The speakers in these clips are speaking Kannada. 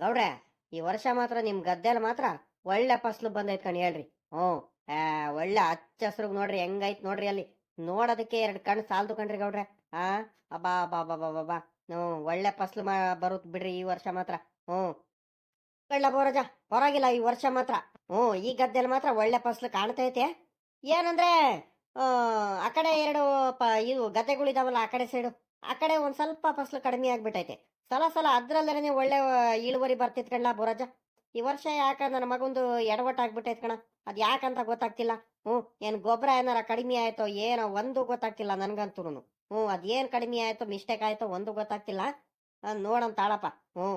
ಗೌಡ್ರೆ, ಈ ವರ್ಷ ಮಾತ್ರ ನಿಮ್ ಗದ್ದೆಲ್ ಮಾತ್ರ ಒಳ್ಳೆ ಫಸ್ಲು ಬಂದೈತ್ ಕಣ್ ಹೇಳ್ರಿ. ಹ್ಞೂ. ಒಳ್ಳೆ ಹಚ್ಚ ಹಸ್ರಿಗೆ ನೋಡ್ರಿ, ಹೆಂಗೈತ್ ನೋಡ್ರಿ ಅಲ್ಲಿ. ನೋಡೋದಕ್ಕೆ ಎರಡು ಕಣ್ಣು ಸಾಲ್ದು ಕಣ್ರಿ ಗೌಡ್ರೆ. ಆ, ಅಬ್ಬಾ ಬಾ ಬಾ ಬಾ ಹ್ಞೂ, ಒಳ್ಳೆ ಫಸ್ಲು ಮಾ, ಬರುತ್ ಬಿಡ್ರಿ ಈ ವರ್ಷ ಮಾತ್ರ. ಹ್ಞೂ. ಕಳ್ಳ ಬೋರಜ ಪರವಾಗಿಲ್ಲ ಈ ವರ್ಷ ಮಾತ್ರ. ಹ್ಞೂ, ಈ ಗದ್ದೆಲ್ ಮಾತ್ರ ಒಳ್ಳೆ ಫಸ್ಲು ಕಾಣ್ತೈತೆ. ಏನಂದ್ರೆ, ಆ ಕಡೆ ಎರಡು ಪ, ಇವು ಗದ್ದೆಗಳಿದಾವಲ್ಲ ಆ ಕಡೆ ಸೈಡು, ಆ ಕಡೆ ಒಂದ್ ಸ್ವಲ್ಪ ಫಸ್ಲು ಕಡಿಮೆ ಆಗ್ಬಿಟ್ಟೈತೆ ಸಲ ಸಲ ಅದ್ರಲ್ಲೇನೆ ಒಳ್ಳೆ ಇಳುವರಿ ಬರ್ತಿತ್ತು ಕಣ್ಣ ಬುರಾಜ ಈ ವರ್ಷ ಯಾಕ ನನ್ನ ಮಗೊಂದು ಎಡವಟ್ ಆಗ್ಬಿಟ್ಟೈತ್ ಕಣ. ಅದ್ ಯಾಕಂತ ಗೊತ್ತಾಗ್ತಿಲ್ಲ. ಹ್ಞೂ, ಏನ್ ಗೊಬ್ಬರ ಏನಾರ ಕಡಿಮೆ ಆಯ್ತೋ ಏನೋ ಒಂದು ಗೊತ್ತಾಗ್ತಿಲ್ಲ ನನ್ಗಂತೂ ಹ್ಞೂ ಅದೇನ್ ಕಡಿಮೆ ಆಯ್ತೋ ಮಿಸ್ಟೇಕ್ ಆಯ್ತೋ ಒಂದು ಗೊತ್ತಾಗ್ತಿಲ್ಲ. ನೋಡೋಣ ತಾಳಪ್ಪ. ಹ್ಞೂ.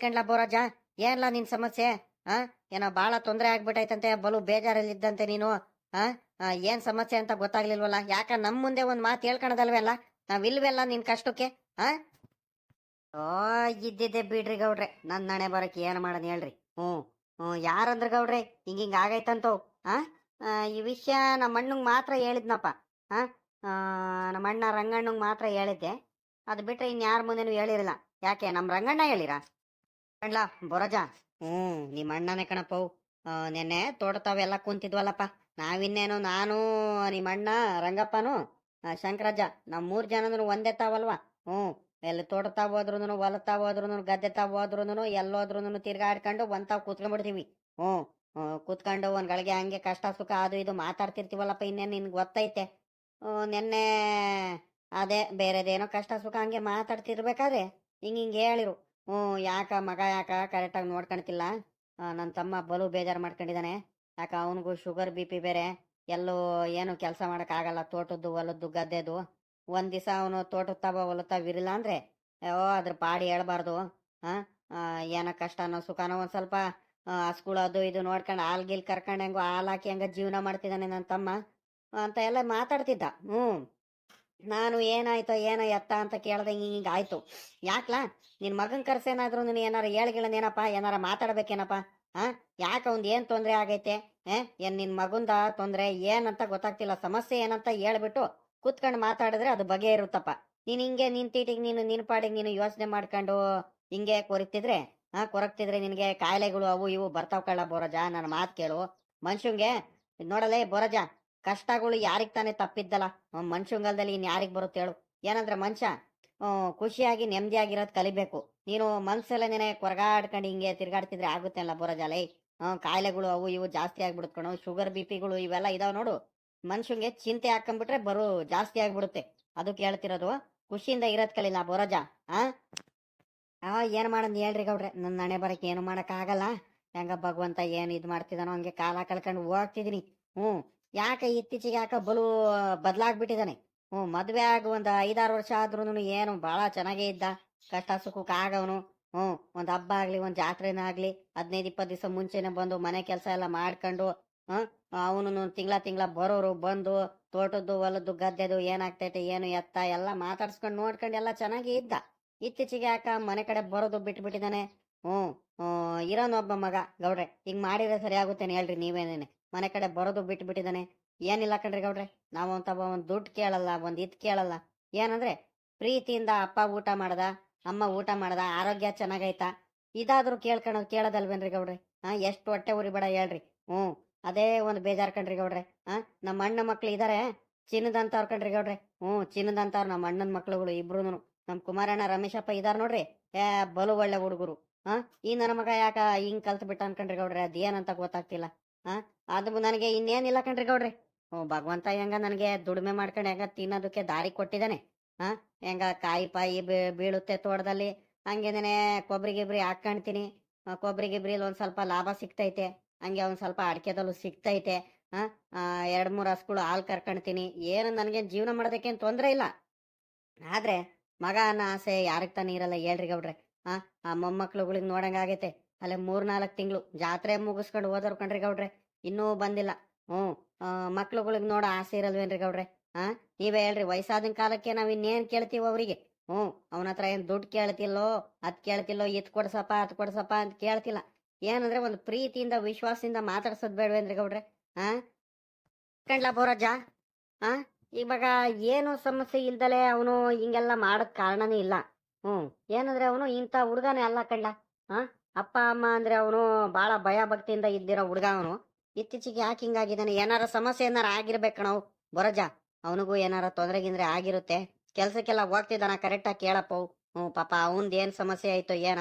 ಕಣ್ಲ ಬೋರಾಜ ಏನ್ಲ ನಿನ್ ಸಮಸ್ಯೆ? ಆ, ಏನೋ ಬಹಳ ತೊಂದರೆ ಆಗ್ಬಿಟ್ಟೈತಂತೆ ಬಲು ಬೇಜಾರಲ್ಲಿದ್ದಂತೆ ನೀನು. ಆ ಏನ್ ಸಮಸ್ಯೆ ಅಂತ ಗೊತ್ತಾಗ್ಲಿಲ್ವಲ್ಲ? ಯಾಕ ನಮ್ ಮುಂದೆ ಒಂದ್ ಮಾತು ಹೇಳ್ಕೊಳದಲ್ವಲ್ಲ ನಾವಿಲ್ವೆಲ್ಲ ನಿನ್ ಕಷ್ಟಕ್ಕೆ? ಆ? ಓ ಇದ್ದಿದ್ದೆ ಬಿಡ್ರಿ ಗೌಡ್ರೆ. ನನ್ನ ನಣೆ ಬರಕ್ ಏನ್ ಮಾಡನ್ ಹೇಳ್ರಿ. ಹ್ಞೂ ಹ್ಞೂ ಯಾರಂದ್ರ ಗೌಡ್ರೆ? ಹಿಂಗ ಹಿಂಗ ಆಗೈತಂತೋ ಆ, ಈ ವಿಷಯ ನಮ್ಮ ಅಣ್ಣಂಗ್ ಮಾತ್ರ ಹೇಳಿದ್ನಪ್ಪ. ನಮ್ಮಣ್ಣ ನಮ್ಮ ಅಣ್ಣ ರಂಗಣ್ಣಂಗ್ ಮಾತ್ರ ಹೇಳಿದ್ದೆ. ಅದು ಬಿಟ್ರೆ ಇನ್ಯಾರ ಮುಂದೆನೂ ಹೇಳಿರಲ್ಲ. ಯಾಕೆ ನಮ್ ರಂಗಣ್ಣ ಹೇಳಿರ? ಕಣ್ಲ ಬೊರಜ. ಹ್ಮ್ ನಿಮ್ಮ ಅಣ್ಣನೇ ಕಣಪ್ಪವು ನೆನ್ನೆ ತೋಟತಾವೆಲ್ಲ ಕುಂತಿದ್ವಲ್ಲಪ್ಪ. ನಾವಿನ್ನೇನು ನಾನು ನಿಮ್ಮ ಅಣ್ಣ ರಂಗಪ್ಪನು ಶಂಕರಜ್ಜ ನಮ್ಮ ಮೂರ್ ಜನ ಒಂದೇ ತಾವಲ್ವಾ? ಹ್ಮ್ ಎಲ್ಲಿ ತೋಟತಾ ಹೋದ್ರುನು ತಾವ್ ಹೋದ್ರುನು ಗದ್ದೆ ತಾವ್ ಹೋದ್ರುನು ಎಲ್ಲೋದ್ರುನು ತಿರ್ಗಾಡ್ಕೊಂಡು ಒಂದ್ ತಾವ್ ಕೂತ್ಕೊಂಡ್ಬಿಡ್ತೀವಿ ಹ್ಞೂ, ಕೂತ್ಕೊಂಡು ಒಂದ್ ಗಳಿಗೆ ಹಂಗೆ ಕಷ್ಟ ಸುಖ ಅದು ಇದು ಮಾತಾಡ್ತಿರ್ತೀವಲ್ಲಪ್ಪ ಇನ್ನೇನು ನಿನ್ಗೆ ಗೊತ್ತೈತೆ. ನಿನ್ನೆ ಅದೇ ಬೇರೆದೇನೋ ಕಷ್ಟ ಸುಖ ಹಂಗೆ ಮಾತಾಡ್ತಿರ್ಬೇಕಾದ್ರೆ ಹಿಂಗೆ ಹಿಂಗೆ ಹೇಳಿರು. ಹ್ಞೂ, ಯಾಕ ಮಗ ಯಾಕ ಕರೆಕ್ಟಾಗಿ ನೋಡ್ಕೊಂತಿಲ್ಲ ನನ್ನ ತಮ್ಮ ಬಲು ಬೇಜಾರು ಮಾಡ್ಕೊಂಡಿದ್ದಾನೆ ಯಾಕ ಅವನಿಗೂ ಶುಗರ್ ಬಿ ಪಿ ಬೇರೆ. ಎಲ್ಲೂ ಏನು ಕೆಲಸ ಆಗಲ್ಲ, ತೋಟದ್ದು, ಹೊಲದ್ದು, ಗದ್ದೆದು. ಒಂದ್ ದಿವಸ ಅವನು ತೋಟದ ತಬ ಹೊಲತಾವ ಇರಲಿಲ್ಲ ಅಂದ್ರೆ, ಓ, ಅದ್ರ ಪಾಡಿ ಹೇಳ್ಬಾರ್ದು ಹಾ ಏನೋ ಕಷ್ಟನೋ ಸುಖನೋ ಒಂದ್ ಸ್ವಲ್ಪ ಹಸ್ಗಳು ಅದು ಇದು ನೋಡ್ಕೊಂಡು ಹಾಲ್ ಗಿಲ್ ಕರ್ಕೊಂಡು ಹೆಂಗೋ ಹಾಲ್ ಹಾಕಿ ಹಂಗ ಜೀವನ ಮಾಡ್ತಿದ್ದಾನೆ ನನ್ನ ತಮ್ಮ, ಅಂತ ಎಲ್ಲ ಮಾತಾಡ್ತಿದ್ದ. ಹ್ಞೂ. ನಾನು ಏನಾಯ್ತೋ, ಏನೋ ಎತ್ತ ಅಂತ ಕೇಳ್ದೆ, ಹಿಂಗೆ ಆಯ್ತು. ಯಾಕ್ಲಾ? ನಿನ್ ಮಗನ್ ಕರ್ಸೇನಾದ್ರು ನೀನು ಏನಾರ ಏನಪ್ಪ, ಏನಾರ ಮಾತಾಡ್ಬೇಕೇನಪ್ಪ ಹಾ ಯಾಕೆ ಅವ್ನ್ ಏನು ತೊಂದ್ರೆ ಆಗೈತೆ ಏನು ಏನ್ ನಿನ್ ಮಗುಂದ ತೊಂದ್ರೆ ಏನಂತ ಗೊತ್ತಾಗ್ತಿಲ್ಲ, ಸಮಸ್ಯೆ ಏನಂತ ಹೇಳ್ಬಿಟ್ಟು ಕೂತ್ಕೊಂಡು ಮಾತಾಡಿದ್ರೆ ಅದು ಬಗೆ ಇರುತ್ತಪ್ಪ. ನೀನ್ ಹಿಂಗೆ ನಿನ್ ತೀಟಿಗೆ ನೀನು ನಿನ್ ಪಾಡಿಗೆ ನೀನು ಯೋಚನೆ ಮಾಡ್ಕೊಂಡು ಹಿಂಗೆ ಕೊರಿತಿದ್ರೆ ಹಾ ಕೊರಕ್ತಿದ್ರೆ ನಿನ್ಗೆ ಕಾಯಿಲೆಗಳು ಅವು ಇವು ಬರ್ತಾವ್ ಕಳ್ಳ ಬೋರಜ ನನ್ನ ಮಾತ್ ಕೇಳು. ಮನುಷ್ಯಂಗೆ ನೋಡಲೇ ಬೋರಜ ಕಷ್ಟಗಳು ಯಾರಿಗ್ ತಾನೇ ತಪ್ಪಿದ್ದಲ್ಲ. ಮನುಷ್ಯಂಗಲ್ದಲ್ಲಿ ಇನ್ ಯಾರಿಗ್ ಬರುತ್ತೆ ಹೇಳು. ಏನಂದ್ರೆ ಮನುಷ್ಯ ಖುಷಿಯಾಗಿ ನೆಮ್ಮದಿಯಾಗಿರೋದ್ ಕಲಿಬೇಕು. ನೀನು ಮನ್ಸೆಲ್ಲ ನೆನೆ ಕೊರಗಾಡ್ಕೊಂಡು ಹಿಂಗೆ ತಿರ್ಗಾಡ್ತಿದ್ರೆ ಆಗುತ್ತೆ ಅಲ್ಲ ಬರೋಜಾಲೆ ಕಾಯಿಲೆಗಳು ಅವು ಇವು ಜಾಸ್ತಿ ಆಗ್ಬಿಡುತ್ತೆ ಕಣೋ ಶುಗರ್, ಬಿ ಪಿಗಳು ಇವೆಲ್ಲ ಇದಾವ ನೋಡು. ಮನುಷ್ಯಂಗೆ ಚಿಂತೆ ಹಾಕೊಂಡ್ಬಿಟ್ರೆ ಬರೋ ಜಾಸ್ತಿ ಆಗ್ಬಿಡುತ್ತೆ. ಅದು ಕೇಳ್ತಿರೋದು, ಖುಷಿಯಿಂದ ಇರೋದ್ ಕಲಿಲ್ಲ ಬರೋಜ, ಆ? ಏನ್ ಮಾಡಂದ್ ಹೇಳ್ರಿ ಗೌಡ್ರೆ ನನ್ನ ಹಣೆ ಬರಕ್ಕೆ ಏನು ಮಾಡಕ್ ಆಗಲ್ಲ ಹೆಂಗ ಭಗವಂತ ಏನ್ ಇದ್ ಮಾಡ್ತಿದಾನೋ ಹಂಗೆ ಕಾಲ ಕಳ್ಕೊಂಡು ಹೋಗ್ತಿದೀನಿ. ಹ್ಮ್, ಯಾಕೆ ಇತ್ತೀಚೆಗೆ ಯಾಕ ಬಲು ಬದಲಾಗ್ಬಿಟ್ಟಿದಾನೆ. ಹ್ಞೂ ಮದ್ವೆ ಆಗ ಒಂದ್ ಐದಾರು ವರ್ಷ ಆದ್ರೂನು ಏನು ಬಹಳ ಚೆನ್ನಾಗೇ ಇದ್ದ. ಕಷ್ಟ ಸುಖಕ್ಕೆ ಆಗವನು. ಹ್ಞೂ ಒಂದ್ ಹಬ್ಬ ಆಗ್ಲಿ, ಒಂದ್ ಜಾತ್ರೆನ ಆಗ್ಲಿ, ಹದಿನೈದು, ಇಪ್ಪತ್ತು ದಿವಸ ಮುಂಚೆನೆ ಬಂದು ಮನೆ ಕೆಲಸ ಎಲ್ಲ ಮಾಡ್ಕೊಂಡು, ಹ್ಮ್ ಅವನು ತಿಂಗಳ ತಿಂಗಳ ಬರೋರು, ಬಂದು ತೋಟದ್ದು, ಹೊಲದ್ದು, ಗದ್ದೆದು ಏನಾಗ್ತೈತೆ, ಏನು ಎತ್ತ, ಎಲ್ಲ ಮಾತಾಡ್ಸ್ಕೊಂಡು ನೋಡ್ಕೊಂಡು ಎಲ್ಲ ಚೆನ್ನಾಗಿ ಇದ್ದ. ಇತ್ತೀಚೆಗೆ ಯಾಕ ಮನೆ ಕಡೆ ಬರೋದು ಬಿಟ್ಬಿಟ್ಟಿದ್ದಾನೆ. ಹ್ಞೂ ಇರೋನೊಬ್ಬ ಮಗ. ಗೌಡ್ರೆ, ಹಿಂಗ್ ಮಾಡಿದ್ರೆ ಸರಿ ಆಗುತ್ತೇನೆ ಹೇಳ್ರಿ ನೀವೇನೇನೆ. ಮನೆ ಕಡೆ ಬರೋದು ಬಿಟ್ಬಿಟ್ಟಿದ್ದಾನೆ. ಏನಿಲ್ಲ ಕಣ್ರಿ ಗೌಡ್ರೆ ನಾವು ಅಂತ ಒಂದು ದುಡ್ಡು ಕೇಳಲ್ಲ, ಒಂದು ಇದು ಕೇಳಲ್ಲ. ಏನಂದ್ರೆ, ಪ್ರೀತಿಯಿಂದ ಅಪ್ಪ ಊಟ ಮಾಡ್ದ, ಅಮ್ಮ ಊಟ ಮಾಡ್ದ, ಆರೋಗ್ಯ ಚೆನ್ನಾಗೈತಾ? ಇದಾದ್ರೂ ಕೇಳ್ಕೊಳೋದು ಕೇಳೋದಲ್ವೇನ್ರಿ ಗೌಡ್ರೆ? ಹಾಂ, ಎಷ್ಟು ಹೊಟ್ಟೆ ಉರಿಬೇಡ ಹೇಳ್ರಿ. ಹ್ಞೂ ಅದೇ ಒಂದು ಬೇಜಾರ್ ಕಣ್ರಿ ಗೌಡ್ರೆ. ಹಾ ನಮ್ಮ ಅಣ್ಣ ಮಕ್ಳು ಇದಾರೆ ಚಿನ್ನದಂತವ್ರ ಕಣ್ರಿ ಗೌಡ್ರೆ. ಹ್ಞೂ ಚಿನ್ನದಂತವ್ರ ನಮ್ಮ ಅಣ್ಣನ ಮಕ್ಳುಗಳು ಇಬ್ರುನು ನಮ್ಮ ಕುಮಾರಣ್ಣ ರಮೇಶಪ್ಪ ಇದಾರ ನೋಡ್ರಿ. ಏ ಬಲು ಒಳ್ಳೆ ಹುಡುಗರು. ಹಾ ಈ ನನ್ನ ಮಗ ಯಾಕ ಹಿಂಗ್ ಕಲ್ತ್ ಬಿಟ್ಟ ಅನ್ಕಂಡ್ರಿ ಗೌಡ್ರೆ? ಅದೇನಂತ ಗೊತ್ತಾಗ್ತಿಲ್ಲ. ಹಾ ಅದು ನನಗೆ ಇನ್ನೇನಿಲ್ಲ ಕಣ್ರಿ ಗೌಡ್ರಿ. ಓ ಭಗವಂತ ಹೆಂಗ ನನಗೆ ದುಡಿಮೆ ಮಾಡ್ಕೊಂಡು ಹೆಂಗ ತಿನ್ನೋದಕ್ಕೆ ದಾರಿ ಕೊಟ್ಟಿದ್ದಾನೆ ಹಾ ಹೆಂಗ ಕಾಯಿ ಪಾಯಿ ಬೀಳುತ್ತೆ ತೋಟದಲ್ಲಿ. ಹಂಗೇನೆ ಕೊಬ್ಬರಿ ಗಿಬ್ರಿ ಹಾಕೊಂತೀನಿ ಆ, ಕೊಬ್ಬರಿ ಗಿಬ್ರಿಲಿ ಒಂದ್ ಸ್ವಲ್ಪ ಲಾಭ ಸಿಗ್ತೈತೆ. ಹಂಗೆ ಒಂದು ಸ್ವಲ್ಪ ಅಡಿಕೆದಲ್ಲೂ ಸಿಗ್ತೈತೆ. ಆ, ಹಸುಗಳು ಹಸ್ಗಳು ಹಾಲು ಕರ್ಕೊಳ್ತೀನಿ ಏನು ನನಗೆ ಜೀವನ ಮಾಡೋದಕ್ಕೇನು ತೊಂದರೆ ಇಲ್ಲ. ಆದರೆ ಮಗ ಅನ್ನೋ ಆಸೆ ಯಾರಿಗೆ ತಾನೇ ಇರಲ್ಲ ಹೇಳ್ರಿ ಗೌಡ್ರೆ ಹಾ ಆ ಮೊಮ್ಮಕ್ಳುಗಳಿಗೆ ನೋಡಂಗಾಗೈತೆ ಅಲ್ಲೇ ಮೂರು ನಾಲ್ಕು ತಿಂಗಳು ಜಾತ್ರೆ ಮುಗಿಸ್ಕೊಂಡು ಹೋದವ್ರು ಕಣ್ರಿ ಗೌಡ್ರೆ. ಇನ್ನೂ ಬಂದಿಲ್ಲ. ಹ್ಞೂ ಮಕ್ಳುಗಳಿಗೆ ನೋಡೋ ಆಸೆ ಇರಲ್ವೇನ್ರಿ ಗೌಡ್ರೆ? ಹಾ ನೀವೇ ಹೇಳ್ರಿ ವಯಸ್ಸಾದಿನ ಕಾಲಕ್ಕೆ ನಾವು ಇನ್ನೇನು ಕೇಳ್ತೀವಿ ಅವರಿಗೆ? ಹ್ಞೂ ಅವನ ಹತ್ರ ಏನು ದುಡ್ಡು ಕೇಳ್ತಿಲ್ಲೋ ಅದು ಕೇಳ್ತಿಲ್ಲೋ ಇದು ಕೊಡ್ಸಪ್ಪ ಅದು ಕೊಡ್ಸಪ್ಪ ಅಂತ ಕೇಳ್ತಿಲ್ಲ. ಏನಂದ್ರೆ ಒಂದು ಪ್ರೀತಿಯಿಂದ, ವಿಶ್ವಾಸದಿಂದ ಮಾತಾಡ್ಸೋದ್ ಬೇಡವೇಂದ್ರೆ ಗೌಡ್ರೆ ಹಾ ಕಂಡ್ಲ ಬೋರಜ್ಜ ಹಾ ಇವಾಗ ಏನು ಸಮಸ್ಯೆ ಇಲ್ದಲೆ ಅವನು ಹಿಂಗೆಲ್ಲ ಮಾಡೋದ್ ಕಾರಣನೇ ಇಲ್ಲ. ಹ್ಮ್. ಏನಂದ್ರೆ ಅವನು ಇಂಥ ಹುಡುಗನೇ ಅಲ್ಲ ಕಂಡ ಹಾ ಅಪ್ಪ, ಅಮ್ಮ ಅಂದ್ರೆ ಅವನು ಬಹಳ ಭಯ ಭಕ್ತಿಯಿಂದ ಇದ್ದಿರೋ ಹುಡುಗ ಅವನು. ಇತ್ತೀಚೆಗೆ ಯಾಕೆ ಹಿಂಗಾಗಿದ್ದಾನೆ? ಏನಾರ ಸಮಸ್ಯೆ ಏನಾರ ಆಗಿರ್ಬೇಕು ಬೊರಜ ಅವನಿಗೂ ಏನಾರ ತೊಂದರೆ ಗಿಂದ್ರೆ ಆಗಿರುತ್ತೆ. ಕೆಲ್ಸಕ್ಕೆಲ್ಲ ಹೋಗ್ತಿದ್ದಾನ ಕರೆಕ್ಟಾಗಿ ಕೇಳಪ್ಪ. ಹ್ಞೂ ಪಾಪ ಅವನ್ದು ಏನು ಸಮಸ್ಯೆ ಆಯ್ತೋ ಏನ.